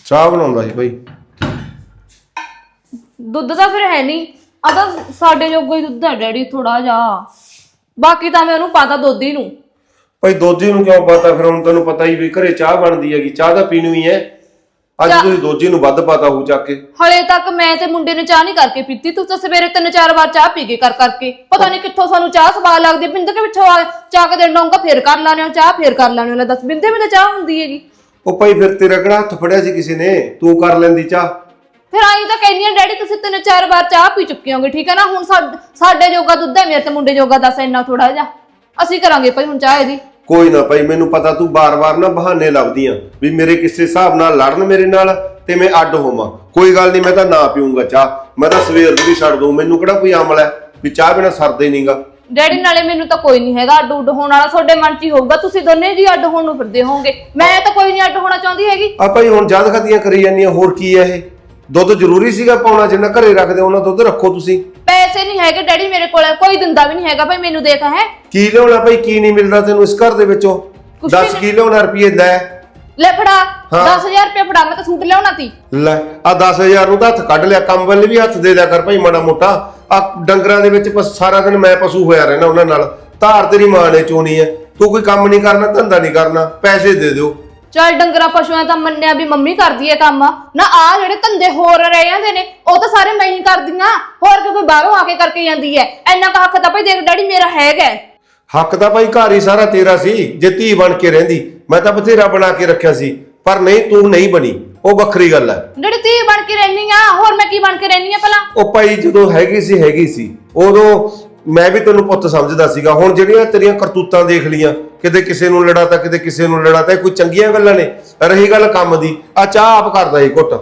Speaker 1: ਚਾਹ ਬਣਾਉਂਦਾ ਸੀ ਭਾਈ
Speaker 5: ਦੁੱਧ ਤਾਂ ਫਿਰ ਹੈ ਨਹੀਂ। ਆ ਤਾਂ ਸਾਡੇ ਜੋਗਾ ਹੀ ਦੁੱਧ ਹੈ ਡੈਡੀ ਥੋੜਾ ਜਿਹਾ। ਬਾਕੀ ਤਾਂ ਮੈਂ ਉਹਨੂੰ ਪਾਤਾ ਦੁੱਧ ਨੂੰ।
Speaker 1: ਭਾਈ ਦੋਜੀ ਨੂੰ ਕਿਉਂ ਪਤਾ? ਫਿਰ ਹੁਣ ਤੈਨੂੰ ਪਤਾ ਹੀ ਵੀ ਘਰੇ ਚਾਹ ਬਣਦੀ ਹੈਗੀ। ਚਾਹ ਤਾਂ ਪੀਣੀ ਹੀ ਹੈ। ਅੱਜ ਤੁਸੀਂ ਦੋਜੀ ਨੂੰ ਵੱਧ ਪਤਾ ਹੋ ਚੱਕ ਕੇ।
Speaker 5: ਹਲੇ ਤੱਕ ਮੈਂ ਤੇ ਮੁੰਡੇ ਨੇ ਚਾਹ ਨਹੀਂ ਕਰਕੇ ਪੀਤੀ। ਤੂੰ ਤਾਂ ਸਵੇਰੇ ਤਿੰਨ ਚਾਰ ਵਾਰ ਚਾਹ ਪੀ ਗਏ ਕਰ ਕਰਕੇ। ਪਤਾ ਨਹੀਂ ਕਿੱਥੋਂ ਸਾਨੂੰ ਚਾਹ ਸਵਾਦ ਲੱਗਦੀ ਬਿੰਦ ਕੇ ਪਿੱਛੋਂ ਆ ਚਾਹ ਕੇ ਦੇਣ ਡਾਉਂਗਾ ਫੇਰ ਕਰ ਲਾਣੇ ਚਾਹ ਫੇਰ ਕਰ ਲਾਣੇ ਲੈ ਦੱਸ ਬਿੰਦੇ ਵੀ ਤਾਂ ਚਾਹ ਹੁੰਦੀ ਹੈਗੀ।
Speaker 1: ਉਹ ਭਾਈ ਫਿਰ ਤੇਰਾ ਕਿਹੜਾ ਹੱਥ ਫੜਿਆ ਸੀ ਕਿਸੇ ਨੇ? ਤੂੰ ਕਰ ਲੈਂਦੀ ਚਾਹ।
Speaker 5: ਫਿਰ ਆਈ ਤਾਂ ਕਹਿੰਦੀ ਆ ਡੈਡੀ ਤੁਸੀਂ ਤਿੰਨ ਚਾਰ ਵਾਰ ਚਾਹ ਪੀ ਚੁੱਕੇ ਹੋਗੇ ਠੀਕ ਹੈ ਨਾ? ਹੁਣ ਸਾਡ- ਸਾਡੇ ਜੋਗਾ ਦੁੱਧ ਹੈ ਮੇਰੇ ਤੇ ਮੁੰਡੇ ਜੋਗਾ ਦੱਸ ਇੰਨਾ ਥੋੜਾ ਜਿਹਾ। ਅਸੀਂ ਕਰਾਂਗੇ ਭਾਈ ਹੁਣ ਚਾਹ ਇਹਦੀ।
Speaker 1: ਕੋਈ ਨਾ ਭਾਈ ਮੈਨੂੰ ਪਤਾ ਤੂੰ ਬਾਰ-ਬਾਰ ਨਾ ਬਹਾਨੇ ਲੱਭਦੀਆਂ ਵੀ ਮੇਰੇ ਕਿਸੇ ਹਿਸਾਬ ਨਾਲ ਲੜਨ ਮੇਰੇ ਨਾਲ ਤੇ ਮੈਂ ਅੱਡ ਹੋਵਾਂ। ਕੋਈ ਗੱਲ ਨਹੀਂ ਮੈਂ ਤਾਂ ਨਾ ਪੀਊਂਗਾ ਚਾਹ। ਮੈਂ ਤਾਂ ਸਵੇਰ ਦੀ ਵੀ ਛੱਡ ਦੂੰ ਮੈਨੂੰ ਕਿਹੜਾ ਕੋਈ ਅਮਲ ਹੈ ਵੀ ਚਾਹ ਬਿਨਾ ਸਰਦਾ ਹੀ ਨਹੀਂਗਾ?
Speaker 5: ਡੈਡੀ ਨਾਲੇ ਮੈਨੂੰ ਤਾਂ ਕੋਈ ਨਹੀਂ ਹੈਗਾ ਅੱਡ ਉੱਡ ਹੋਣ ਵਾਲਾ। ਤੁਹਾਡੇ ਮਨ 'ਚ ਹੀ ਹੋਊਗਾ। ਤੁਸੀਂ ਦੋਨੇ ਜੀ ਅੱਡ ਹੋਣ ਨੂੰ ਫਿਰਦੇ ਹੋਵੋਗੇ। ਮੈਂ ਤਾਂ ਕੋਈ ਨਹੀਂ ਅੱਡ ਹੋਣਾ ਚਾਹੁੰਦੀ ਹੈਗੀ।
Speaker 1: ਆ ਭਾਈ ਹੁਣ ਜਦ ਖਤੀਆਂ ਕਰੀ ਜਾਂਦੀਆਂ ਹੋਰ ਕੀ ਹੈ ਇਹ? ਦੁੱਧ ਜ਼ਰੂਰੀ ਸੀਗਾ ਪਾਉਣਾ ਜਿੰਨਾ ਘਰੇ ਰੱਖਦੇ ਉਹਨਾਂ ਦੁੱਧ ਰੱਖੋ ਤੁਸੀਂ।
Speaker 5: ਪੈਸੇ ਨਹੀਂ ਹੈਗੇ ਡੈਡੀ ਮੇਰੇ ਕੋਲ ਕੋਈ ਦਿੰਦਾ ਵੀ ਨਹੀਂ ਹੈਗਾ ਭਾਈ ਮੈਨੂੰ ਦੇਖ ਹੈ।
Speaker 1: ਕੀ ਲਿਆਉਣਾ ਭਾਈ ਕੀ ਨਹੀਂ ਮਿਲਦਾ ਤੈਨੂੰ ਇਸ ਘਰ ਦੇ ਵਿੱਚੋਂ?
Speaker 5: ਕੁਛ ਵੀ
Speaker 1: 10 ਕੀ ਲਿਆਉਣਾ ਰੁਪਏ ਲੈ।
Speaker 5: ਲੈ ਫੜਾ
Speaker 1: ਹਾਂ।
Speaker 5: 10000 ਰੁਪਏ ਫੜਾ ਮੈਂ ਤਾਂ ਸੂਟ ਲਿਆਉਣਾ ਤੀ
Speaker 1: ਲੈ ਆ 10000 ਨੂੰ ਤਾਂ ਹੱਥ ਕੱਢ ਲਿਆ ਕੰਮ ਵੱਲ ਵੀ ਹੱਥ ਦੇ ਦਿਆ ਕਰ ਭਾਈ ਮਾੜਾ ਮੋਟਾ। ਆ ਡੰਗਰਾਂ ਦੇ ਵਿੱਚ ਬਸ ਸਾਰਾ ਦਿਨ ਮੈਂ ਪਸ਼ੂ ਹੋਇਆ ਰਹਿਣਾ ਉਹਨਾਂ ਨਾਲ। ਧਾਰ ਤੇਰੀ ਮਾਂ ਨੇ ਚੋਣੀ ਹੈ। ਤੂੰ ਕੋਈ ਕੰਮ ਨਹੀਂ ਕਰਨਾ ਧੰਦਾ ਨਹੀਂ ਕਰਨਾ ਪੈਸੇ ਦੇ ਦਿਓ।
Speaker 5: ਚੱਲ ਡੰਗਰਾ ਪਸ਼ੂਆਂ ਤਾਂ ਮੰਨਿਆ ਵੀ ਮੰਮੀ ਕਰਦੀ ਹੈ ਕੰਮ। ਨਾ ਆ ਜਿਹੜੇ ਧੰਦੇ ਹੋਰ ਰਹਿ ਜਾਂਦੇ ਨੇ ਉਹ ਤਾਂ ਸਾਰੇ ਮੈਂ ਹੀ ਕਰਦੀਆਂ। ਹੋਰ ਕਿ ਕੋਈ ਬਾਹਰੋਂ ਆ ਕੇ ਕਰਕੇ ਜਾਂਦੀ ਹੈ ਇੰਨਾ ਕੁ ਹੱਕ ਤਾਂ ਭਾਈ ਦੇਖ ਡੈਡੀ ਮੇਰਾ ਹੈਗਾ ਹੈ।
Speaker 1: ਹੱਕ ਤਾਂ ਭਾਈ ਘਰ ਹੀ ਸਾਰਾ ਤੇਰਾ ਸੀ ਜੇ ਧੀ ਬਣ ਕੇ ਰਹਿੰਦੀ। ਮੈਂ ਤਾਂ ਬਥੇਰਾ ਬਣਾ ਕੇ ਰੱਖਿਆ ਸੀ ਪਰ ਨਹੀਂ ਤੂੰ ਨਹੀਂ ਬਣੀ। ਉਹ ਵੱਖਰੀ ਗੱਲ ਹੈ।
Speaker 5: ਡੈਡੀ ਧੀ ਬਣ ਕੇ ਰਹਿਨੀ ਆ ਹੋਰ ਮੈਂ ਕੀ ਬਣ ਕੇ ਰਹਿਨੀ ਆ ਭਲਾ?
Speaker 1: ਉਹ ਭਾਈ ਜਦੋਂ ਹੈਗੀ ਸੀ ਹੈਗੀ ਸੀ। ਉਦੋਂ ਮੈਂ ਵੀ ਤੈਨੂੰ ਪੁੱਤ ਸਮਝਦਾ ਸੀਗਾ, ਹੁਣ ਜਿਹੜੀਆਂ ਤੇਰੀਆਂ ਕਰਤੂਤਾਂ ਦੇਖ ਲੀਆਂ ਕਿਤੇ ਕਿਸੇ ਨੂੰ ਲੜਾਤਾ, ਕਿਤੇ ਕਿਸੇ ਨੂੰ ਲੜਾਤਾ, ਇਹ ਕੋਈ ਚੰਗੀਆਂ ਗੱਲਾਂ ਨੇ, ਰਹੀ ਗੱਲ ਕੰਮ ਦੀ, ਆ ਚਾਹ ਆਪ ਕਰਦਾ ਏ ਘੁੱਟ।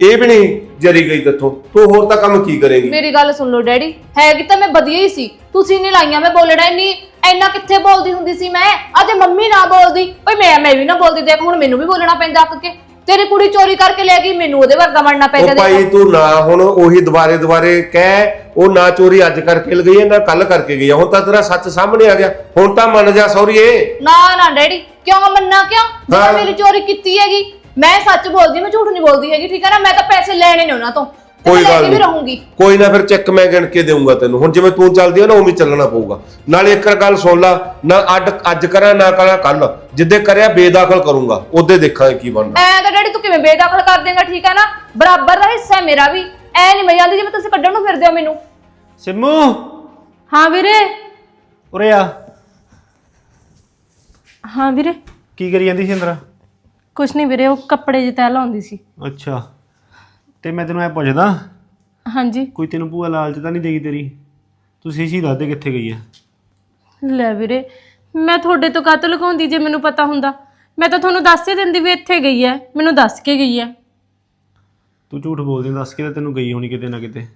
Speaker 1: ਇਹ ਵੀ ਨਹੀਂ ਜਰੀ ਗਈ ਤੇਥੋਂ, ਤੂੰ ਹੋਰ ਤਾਂ ਕੰਮ ਕੀ ਕਰੇਂਗੀ?
Speaker 5: ਮੇਰੀ ਗੱਲ ਸੁਣ ਲਓ ਡੈਡੀ, ਹੈਗੀ ਤਾਂ ਮੈਂ ਵਧੀਆ ਹੀ ਸੀ, ਤੁਸੀਂ ਨਹੀਂ ਲਾਈਆਂ ਮੈਂ ਬੋਲਣਾ ਨਹੀਂ, ਇੰਨਾ ਕਿੱਥੇ ਬੋਲਦੀ ਹੁੰਦੀ ਸੀ ਮੈਂ? ਅੱਜ ਮੰਮੀ ਨਾ ਬੋਲਦੀ ਓਏ ਮੈਂ ਮੈਂ ਵੀ ਨਾ ਬੋਲਦੀ, ਦੇਖ ਹੁਣ ਮੈਨੂੰ ਵੀ ਬੋਲਣਾ ਪੈਂਦਾ ਅੱਕ ਕੇ। ਤੇਰੀ ਕੁੜੀ ਚੋਰੀ ਕਰਕੇ ਲੈ ਗਈ ਮੈਨੂੰ ਉਹਦੇ ਵਰਗਾ ਬਣਨਾ ਪੈਂਦਾ
Speaker 1: ਉਹ ਭਾਈ ਤੂੰ ਨਾ ਹੁਣ ਉਹੀ ਦੁਬਾਰੇ ਦੁਬਾਰੇ ਕਹਿ ਉਹ ਨਾ ਚੋਰੀ ਅੱਜ ਕਰਕੇ ਗਈ ਹੈ ਨਾ ਕੱਲ ਕਰਕੇ ਗਈ ਹੈ। ਹੁਣ ਤਾਂ ਤੇਰਾ ਸੱਚ ਸਾਹਮਣੇ ਆ ਗਿਆ। ਹੁਣ ਤਾਂ ਮੰਨ ਜਾ ਸੌਰੀਏ।
Speaker 5: ਨਾ ਨਾ ਡੈਡੀ ਕਿਉਂ ਮੰਨਾ ਕਿਉਂ? ਜੇ
Speaker 1: ਹਾਂ।
Speaker 5: ਮੇਰੀ ਚੋਰੀ ਕੀਤੀ ਹੈਗੀ। ਮੈਂ ਸੱਚ ਬੋਲਦੀ ਮੈਂ ਝੂਠ ਨਹੀਂ ਬੋਲਦੀ ਹੈਗੀ ਠੀਕ ਹੈ ਨਾ? ਮੈਂ ਤਾਂ ਪੈਸੇ ਲੈਣੇ ਨੇ ਉਹਨਾਂ ਤੇ।
Speaker 1: ਕੋਈ ਗੱਲ ਨਹੀਂ।
Speaker 5: ਰਹੂੰਗੀ।
Speaker 1: ਕੋਈ ਨਾ ਫਿਰ ਚੈੱਕ ਮੈਂ ਗਿਣ ਕੇ ਦੇਊਂਗਾ ਤੈਨੂੰ। ਹੁਣ ਜਿਵੇਂ ਤੂੰ ਚੱਲਦੀ ਆ ਨਾ ਉਵੇਂ ਹੀ ਚੱਲਣਾ ਪਊਗਾ। ਨਾਲੇ ਇੱਕ ਗੱਲ ਸੁਣ ਲਾ ਨਾ ਅੱਡ ਅੱਜ ਕਰਾਂ ਨਾ ਕਰਾਂ ਕੱਲ ਜਿੱਦੇ ਕਰਿਆ ਬੇਦਾਖਲ ਕਰੂੰਗਾ। ਉਹਦੇ ਦੇਖਾਂਗੇ ਕੀ ਬਣਦਾ
Speaker 5: ਐ ਤਾਂ ਡੈਡੀ ਤੂੰ ਕਿਵੇਂ ਬੇਦਖਲ ਕਰ ਦੇਂਗਾ ਠੀਕ ਹੈ ਨਾ? ਬਰਾਬਰ ਦਾ ਹਿੱਸਾ ਹੈ ਮੇਰਾ ਵੀ। ਐ ਨਹੀਂ ਮੈਂ ਜਾਂਦੀ ਜਿਵੇਂ ਤੁਸੀਂ ਕੱਢਣ ਨੂੰ ਫਿਰਦੇ ਹੋ ਮੈਨੂੰ।
Speaker 3: ਸਿੰਮੂ!
Speaker 6: ਹਾਂ ਵੀਰੇ।
Speaker 3: ਉਰੇ ਆ।
Speaker 6: ਹਾਂ ਵੀਰੇ।
Speaker 3: ਕੀ ਕਰੀ ਜਾਂਦੀ ਸੀ ਅੰਦਰ?
Speaker 6: ਕੁਛ ਨਹੀਂ ਵੀਰੇ ਉਹ ਕੱਪੜੇ ਜਿ ਤੈ ਲਾਉਂਦੀ ਸੀ।
Speaker 3: ਅੱਛਾ। ਤੇ ਮੈਂ ਤੈਨੂੰ ਐ ਪੁੱਛਦਾ
Speaker 6: ਹਾਂਜੀ।
Speaker 3: ਕੋਈ ਤੈਨੂੰ ਭੂਆ ਲਾਲਚ ਤਾਂ ਨਹੀਂ ਦੇਈ ਤੇਰੀ? ਤੁਸੀਂ ਸੀ ਦੱਸ ਦੇ ਕਿੱਥੇ ਗਈ ਆ?
Speaker 6: ਲੈ ਵੀਰੇ ਮੈਂ ਤੁਹਾਡੇ ਤੋਂ ਕਾਤਲ ਲੁਕਾਉਂਦੀ ਜੇ ਮੈਨੂੰ ਪਤਾ ਹੁੰਦਾ? ਮੈਂ ਤਾਂ ਤੁਹਾਨੂੰ ਦੱਸ ਹੀ ਦਿੰਦੀ ਵੀ ਇੱਥੇ ਗਈ ਹੈ ਮੈਨੂੰ ਦੱਸ ਕੇ ਗਈ ਹੈ
Speaker 3: ਤੂੰ ਝੂਠ ਬੋਲਦੀ ਦੱਸ ਕੇ ਤਾਂ ਤੈਨੂੰ ਗਈ ਹੋਣੀ ਕਿਤੇ ਨਾ ਕਿਤੇ।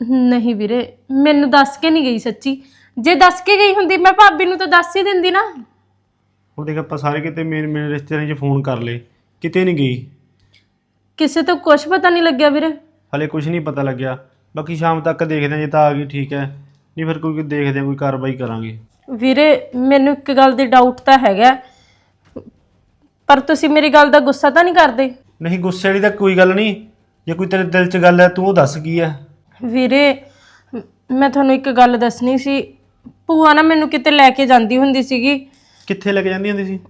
Speaker 6: ਨਹੀਂ ਵੀਰੇ ਮੈਨੂੰ ਦੱਸ ਕੇ ਨਹੀਂ ਗਈ ਸੱਚੀ। ਜੇ ਦੱਸ ਕੇ ਗਈ ਹੁੰਦੀ ਮੈਂ ਭਾਬੀ ਨੂੰ ਤਾਂ ਦੱਸ ਹੀ ਦਿੰਦੀ ਨਾ।
Speaker 3: ਹੁਣ ਦੇਖ ਆਪਾਂ ਸਾਰੇ ਕਿਤੇ ਮੇਰੇ ਮੇਰੇ ਰਿਸ਼ਤੇਦਾਰਾਂ 'ਚ ਫੋਨ ਕਰ ਲਏ ਕਿਤੇ ਨਹੀਂ ਗਈ।
Speaker 6: ਕਿਸੇ ਤੋਂ ਕੁਝ ਪਤਾ ਨਹੀਂ ਲੱਗਿਆ ਵੀਰੇ।
Speaker 3: ਹਲੇ ਕੁਝ ਨਹੀਂ ਪਤਾ ਲੱਗਿਆ। ਬਾਕੀ ਸ਼ਾਮ ਤੱਕ ਦੇਖਦੇ ਹਾਂ ਜੇ ਤਾਂ ਆ ਗਈ ਠੀਕ ਹੈ। ਨਹੀਂ ਫਿਰ ਕੋਈ ਦੇਖਦੇ ਹਾਂ ਕੋਈ ਕਾਰਵਾਈ ਕਰਾਂਗੇ।
Speaker 6: ਵੀਰੇ ਮੈਨੂੰ ਇੱਕ ਗੱਲ ਦੀ ਡਾਊਟ ਤਾਂ ਹੈਗਾ। ਪਰ ਤੁਸੀਂ ਮੇਰੀ ਗੱਲ ਦਾ ਗੁੱਸਾ ਤਾਂ ਨਹੀਂ ਕਰਦੇ?
Speaker 3: ਨਹੀਂ ਗੁੱਸੇ ਵਾਲੀ ਤਾਂ ਕੋਈ ਗੱਲ ਨਹੀਂ। ਜੇ ਕੋਈ ਤੇਰੇ ਦਿਲ 'ਚ ਗੱਲ ਹੈ ਤੂੰ ਉਹ ਦੱਸ ਕੀ ਹੈ?
Speaker 6: ਵੀਰੇ ਮ- ਮੈਂ ਤੁਹਾਨੂੰ ਇੱਕ ਗੱਲ ਦੱਸਣੀ ਸੀ। ਭੂਆ ਨਾ ਮੈਨੂੰ ਕਿਤੇ ਲੈ ਕੇ ਜਾਂਦੀ ਹੁੰਦੀ ਸੀਗੀ।
Speaker 3: ਕਿੱਥੇ ਲੈ ਕੇ ਜਾਂਦੀ ਹੁੰਦੀ ਸੀ?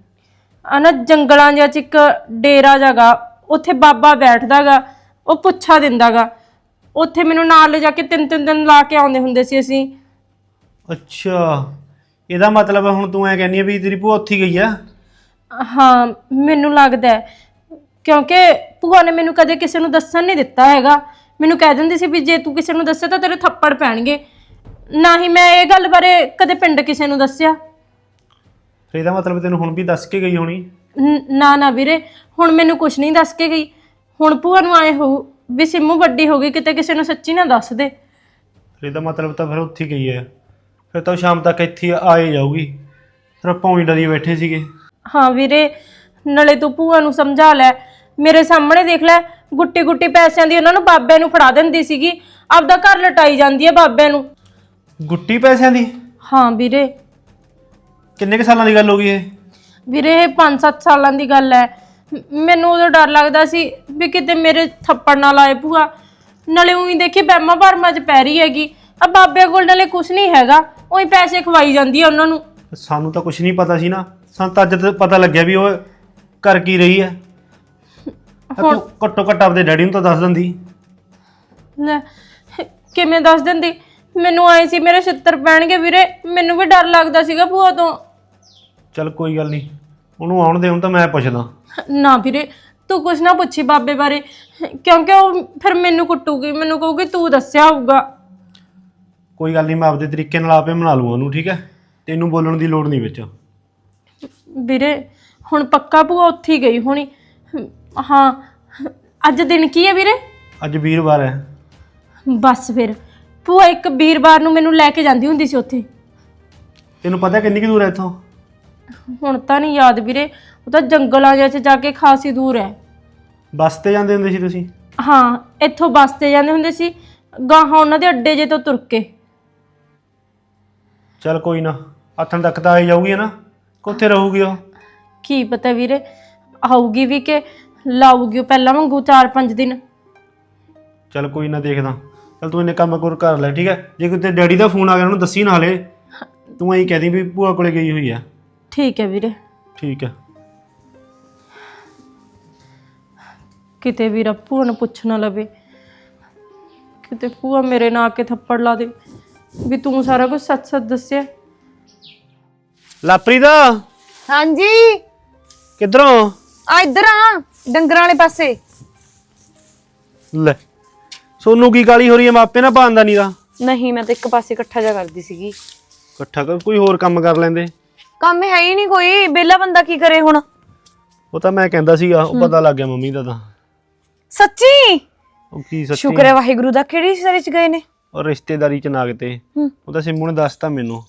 Speaker 6: ਆ ਨਾ ਜੰਗਲਾਂ ਜਿਹਾ ਚ ਇੱਕ ਡੇਰਾ ਜਗਾ। ਉੱਥੇ ਬਾਬਾ ਬੈਠਦਾਗਾ ਉਹ ਪੁੱਛਾ ਦਿੰਦਾਗਾ। ਉੱਥੇ ਮੈਨੂੰ ਨਾਲ ਲੈ ਜਾ ਕੇ ਤਿੰਨ ਤਿੰਨ ਦਿਨ ਲਾ ਕੇ ਆਉਂਦੇ ਹੁੰਦੇ ਸੀ ਅਸੀਂ।
Speaker 3: ਅੱਛਾ ਇਹਦਾ ਮਤਲਬ ਹੁਣ ਤੂੰ ਐ ਕਹਿੰਦੀ ਆ ਵੀ ਤੇਰੀ ਭੂਆ ਉੱਥੇ ਹੀ ਗਈ ਆ?
Speaker 6: ਹਾਂ ਮੈਨੂੰ ਲੱਗਦਾ ਹੈ। ਕਿਉਂਕਿ ਭੂਆ ਨੇ ਮੈਨੂੰ ਕਦੇ ਕਿਸੇ ਨੂੰ ਦੱਸਣ ਨਹੀਂ ਦਿੱਤਾ ਹੈਗਾ। ਮੈਨੂੰ ਕਹਿ ਦਿੰਦੀ ਸੀ ਵੀ ਜੇ ਤੂੰ ਕਿਸੇ ਨੂੰ ਦੱਸੇ ਤਾਂ ਤੇਰੇ ਥੱਪੜ ਪੈਣਗੇ। ਨਾ ਹੀ ਮੈਂ ਇਹ ਗੱਲ ਬਾਰੇ ਕਦੇ ਪਿੰਡ ਕਿਸੇ ਨੂੰ ਦੱਸਿਆ।
Speaker 3: ਫਿਰ ਇਹਦਾ ਮਤਲਬ ਤੈਨੂੰ ਹੁਣ ਵੀ ਦੱਸ ਕੇ ਗਈ ਹੋਣੀ?
Speaker 6: ਨ- ਨਾ ਨਾ ਵੀਰੇ ਹੁਣ ਮੈਨੂੰ ਕੁਝ ਨਹੀਂ ਦੱਸ ਕੇ ਗਈ। ਹੁਣ ਭੂਆ ਨੂੰ ਆਏ ਹੋ ਵੀ ਸਿੰਮੂ ਵੱਡੀ ਹੋ ਗਈ ਕਿਤੇ ਕਿਸੇ ਨੂੰ ਸੱਚੀ ਨਾ ਦੱਸ ਦੇ।
Speaker 3: ਫਿਰ ਇਹਦਾ ਮਤਲਬ ਤਾਂ ਫਿਰ ਉੱਥੇ ਹੀ ਗਈ ਹੈ। ਫਿਰ ਤਾਂ ਉਹ ਸ਼ਾਮ ਤੱਕ ਇੱਥੇ ਆਏ ਜਾਊਗੀ। ਫਿਰ ਆਪਾਂ ਉਹੀ ਡਰੀ ਬੈਠੇ ਸੀਗੇ।
Speaker 6: ਹਾਂ ਵੀਰੇ ਨਾਲੇ ਤੂੰ ਭੂਆ ਨੂੰ ਸਮਝਾ ਲੈ। ਮੇਰੇ ਸਾਹਮਣੇ ਦੇਖ ਲੈ ਗੁੱਟੀ ਗੁੱਟੀ ਪੈਸਿਆਂ ਦੀ ਉਹਨਾਂ ਨੂੰ ਬਾਬੇ ਨੂੰ ਫੜਾ ਦਿੰਦੀ ਸੀਗੀ। ਆਪਦਾ ਘਰ ਲਟਾਈ ਜਾਂਦੀ ਹੈ ਬਾਬੇ ਨੂੰ।
Speaker 3: ਗੁੱਟੀ ਪੈਸਿਆਂ ਦੀ?
Speaker 6: ਹਾਂ ਵੀਰੇ।
Speaker 3: ਕਿੰਨੇ ਕੁ ਸਾਲਾਂ ਦੀ ਗੱਲ ਹੋ ਗਈ ਇਹ?
Speaker 6: ਵੀਰੇ ਇਹ 5-7 ਸਾਲਾਂ ਦੀ ਗੱਲ ਹੈ। ਮ- ਮੈਨੂੰ ਉਦੋਂ ਡਰ ਲੱਗਦਾ ਸੀ ਵੀ ਕਿਤੇ ਮੇਰੇ ਥੱਪੜ ਨਾ ਲਾਏ ਭੂਆ। ਨਾਲੇ ਉਹੀ ਦੇਖੀ ਬੈਮਾ ਭਰਮਾ ਚ ਪੈ ਰਹੀ ਹੈਗੀ। ਆ ਬਾਬੇ ਕੋਲ ਨਾਲੇ ਕੁਝ ਨਹੀਂ ਹੈਗਾ। ਉਹੀ ਪੈਸੇ ਖਵਾਈ ਜਾਂਦੀ ਹੈ ਉਹਨਾਂ ਨੂੰ।
Speaker 3: ਸਾਨੂੰ ਤਾਂ ਕੁਝ ਨਹੀਂ ਪਤਾ ਸੀ ਨਾ। ਸਾਨੂੰ ਤਾਂ ਅੱਜ ਤਾਂ ਪਤਾ ਲੱਗਿਆ ਵੀ ਉਹ ਕਰ ਕੀ ਰਹੀ ਹੈ। ਤਾਂ ਤੂੰ ਘੱਟੋ ਘੱਟ ਆਪਦੇ ਡੈਡੀ ਨੂੰ ਤਾਂ ਦੱਸ ਦਿੰਦੀ।
Speaker 6: ਲੈ ਕਿਵੇਂ ਦੱਸ ਦਿੰਦੀ? ਮੈਨੂੰ ਆਏ ਸੀ ਮੇਰੇ ਛਿੱਤਰ ਪੈਣਗੇ ਵੀਰੇ। ਮੈਨੂੰ ਵੀ ਡਰ ਲੱਗਦਾ ਸੀਗਾ ਭੂਆ ਤੋਂ।
Speaker 3: ਚੱਲ ਕੋਈ ਗੱਲ ਨਹੀਂ। ਉਹਨੂੰ ਆਉਣ ਦੇ ਹੁਣ ਤਾਂ ਮੈਂ ਪੁੱਛਦਾ।
Speaker 6: ਨਾ ਵੀਰੇ ਤੂੰ ਕੁਛ ਨਾ ਪੁੱਛੀ ਬਾਬੇ ਬਾਰੇ। ਕਿਉਂਕਿ ਉਹ ਫਿਰ ਮੈਨੂੰ ਕੁੱਟੂਗੀ ਮੈਨੂੰ ਕਹੂਗੀ ਤੂੰ ਦੱਸਿਆ ਹੋਊਗਾ।
Speaker 3: ਕੋਈ ਗੱਲ ਨਹੀਂ ਮੈਂ ਆਪਦੇ ਤਰੀਕੇ ਨਾਲ ਆਪੇ ਮਨਾ ਲੂੰ ਉਹਨੂੰ ਠੀਕ ਹੈ? ਤੈਨੂੰ ਬੋਲਣ ਦੀ ਲੋੜ ਨਹੀਂ ਵਿੱਚ।
Speaker 6: ਵੀਰੇ ਹੁਣ ਪੱਕਾ ਭੂਆ ਉੱਥੇ ਹੀ ਗਈ ਹੋਣੀ। ਹਾਂ ਅੱਜ ਦਿਨ ਕੀ ਹੈ ਵੀਰੇ?
Speaker 3: ਅੱਜ ਵੀਰਵਾਰ ਹੈ।
Speaker 6: ਬਸ ਫਿਰ। ਭੂਆ ਇੱਕ ਵੀਰਵਾਰ ਨੂੰ ਮੈਨੂੰ ਲੈ ਕੇ ਜਾਂਦੀ ਹੁੰਦੀ ਸੀ ਉੱਥੇ।
Speaker 3: ਤੈਨੂੰ ਪਤਾ ਕਿੰਨੀ ਕੁ ਦੂਰ ਹੈ ਇੱਥੋਂ?
Speaker 6: ਹੁਣ ਤਾਂ ਨਹੀਂ ਯਾਦ ਵੀਰੇ ਉਹ ਤਾਂ ਜੰਗਲਾਂ ਜਿਹੇ 'ਚ ਜਾ ਕੇ ਖਾਸੀ ਦੂਰ ਹੈ।
Speaker 3: ਬੱਸ ਤੇ ਜਾਂਦੇ ਹੁੰਦੇ ਸੀ ਤੁਸੀਂ?
Speaker 6: ਹਾਂ ਇੱਥੋਂ ਬੱਸ ਤੇ ਜਾਂਦੇ ਹੁੰਦੇ ਸੀ। ਗਾਹਾਂ ਉਹਨਾਂ ਦੇ ਅੱਡੇ ਜੇ ਤੋਂ ਤੁਰ ਕੇ।
Speaker 3: ਚੱਲ ਕੋਈ ਨਾ ਆਥਣ ਤੱਕ ਤਾਂ ਆਈ ਜਾਊਗੀ ਨਾ। ਕਿੱਥੇ ਰਹੂਗੀ ਉਹ।
Speaker 6: ਕੀ ਪਤਾ ਵੀਰੇ ਆਊਗੀ ਵੀ ਕਿ ਲਾਊਗੀ ਉਹ ਪਹਿਲਾਂ ਵਾਂਗੂ 4-5 ਦਿਨ।
Speaker 3: ਚੱਲ ਕੋਈ ਨਾ ਦੇਖਦਾ। ਚੱਲ ਤੂੰ ਇਹਨੇ ਕੰਮ ਕਰ ਕਰ ਲੈ ਠੀਕ ਹੈ? ਜੇ ਕਿਤੇ ਡੈਡੀ ਦਾ ਫੋਨ ਆ ਗਿਆ ਉਹਨੂੰ ਦੱਸੀ ਨਾ ਹਲੇ। ਤੂੰ ਐਂ ਕਹਿ ਦੀ ਵੀ ਭੂਆ ਕੋਲੇ ਗਈ ਹੋਈ ਆ।
Speaker 6: ਠੀਕ ਹੈ ਵੀਰੇ।
Speaker 3: ਠੀਕ ਹੈ।
Speaker 6: ਕਿਤੇ ਵੀਰਾ ਭੂਆ ਨੂੰ ਪੁੱਛ ਨਾ ਲਵੇ। ਕਿਤੇ ਭੂਆ ਮੇਰੇ ਨਾਲ ਆ ਕੇ ਥੱਪੜ ਲਾ ਦੇ। ਵੀ ਤੂੰ ਸਾਰਾ ਕੁਝ ਸੱਚ-ਸੱਚ ਦੱਸਿਆ।
Speaker 3: ਲਾਪਰੀ ਦਾ
Speaker 4: ਹਾਂਜੀ।
Speaker 3: ਕਿੱਧਰੋਂ?
Speaker 4: ਆ ਇੱਧਰ ਆ ਡੰਗਰਾਂ ਵਾਲੇ ਪਾਸੇ।
Speaker 3: ਲੈ। ਸੋਨੂੰ ਕੀ ਗਾਲੀ ਹੋ ਰਹੀ ਹੈ? ਮਾਪੇ ਨਾ ਪਾਉਂਦਾ ਨਹੀਂ ਦਾ।
Speaker 4: ਨਹੀਂ ਮੈਂ ਤਾਂ ਇੱਕ ਪਾਸੇ ਇਕੱਠਾ ਜਾ ਕਰਦੀ ਸੀਗੀ।
Speaker 3: ਇਕੱਠਾ ਕਰ ਕੋਈ ਹੋਰ ਕੰਮ ਕਰ ਲੈਂਦੇ।
Speaker 4: ਕੰਮ ਹੈ ਹੀ ਨਹੀਂ ਕੋਈ। ਬੇਲਾ ਬੰਦਾ ਕੀ ਕਰੇ ਹੁਣ?
Speaker 3: ਉਹ ਤਾਂ ਮੈਂ ਕਹਿੰਦਾ ਸੀਗਾ ਉਹ ਪਤਾ ਲੱਗ ਗਿਆ ਮੰਮੀ ਦਾ ਤਾਂ।
Speaker 4: ਸੱਚੀ?
Speaker 3: ਉਹ ਕੀ ਸੱਚੀ?
Speaker 4: ਸ਼ੁਕਰ ਹੈ ਵਾਹਿਗੁਰੂ ਦਾ ਕਿਹੜੀ ਸਰੇ ਚ ਗਏ ਨੇ?
Speaker 3: ਉਹ ਰਿਸ਼ਤੇਦਾਰੀ ਚ ਨਾਗ ਤੇ।
Speaker 4: ਹੂੰ।
Speaker 3: ਉਹ ਤਾਂ ਸਿੰਮੂ ਨੇ ਦੱਸਤਾ ਮੈਨੂੰ।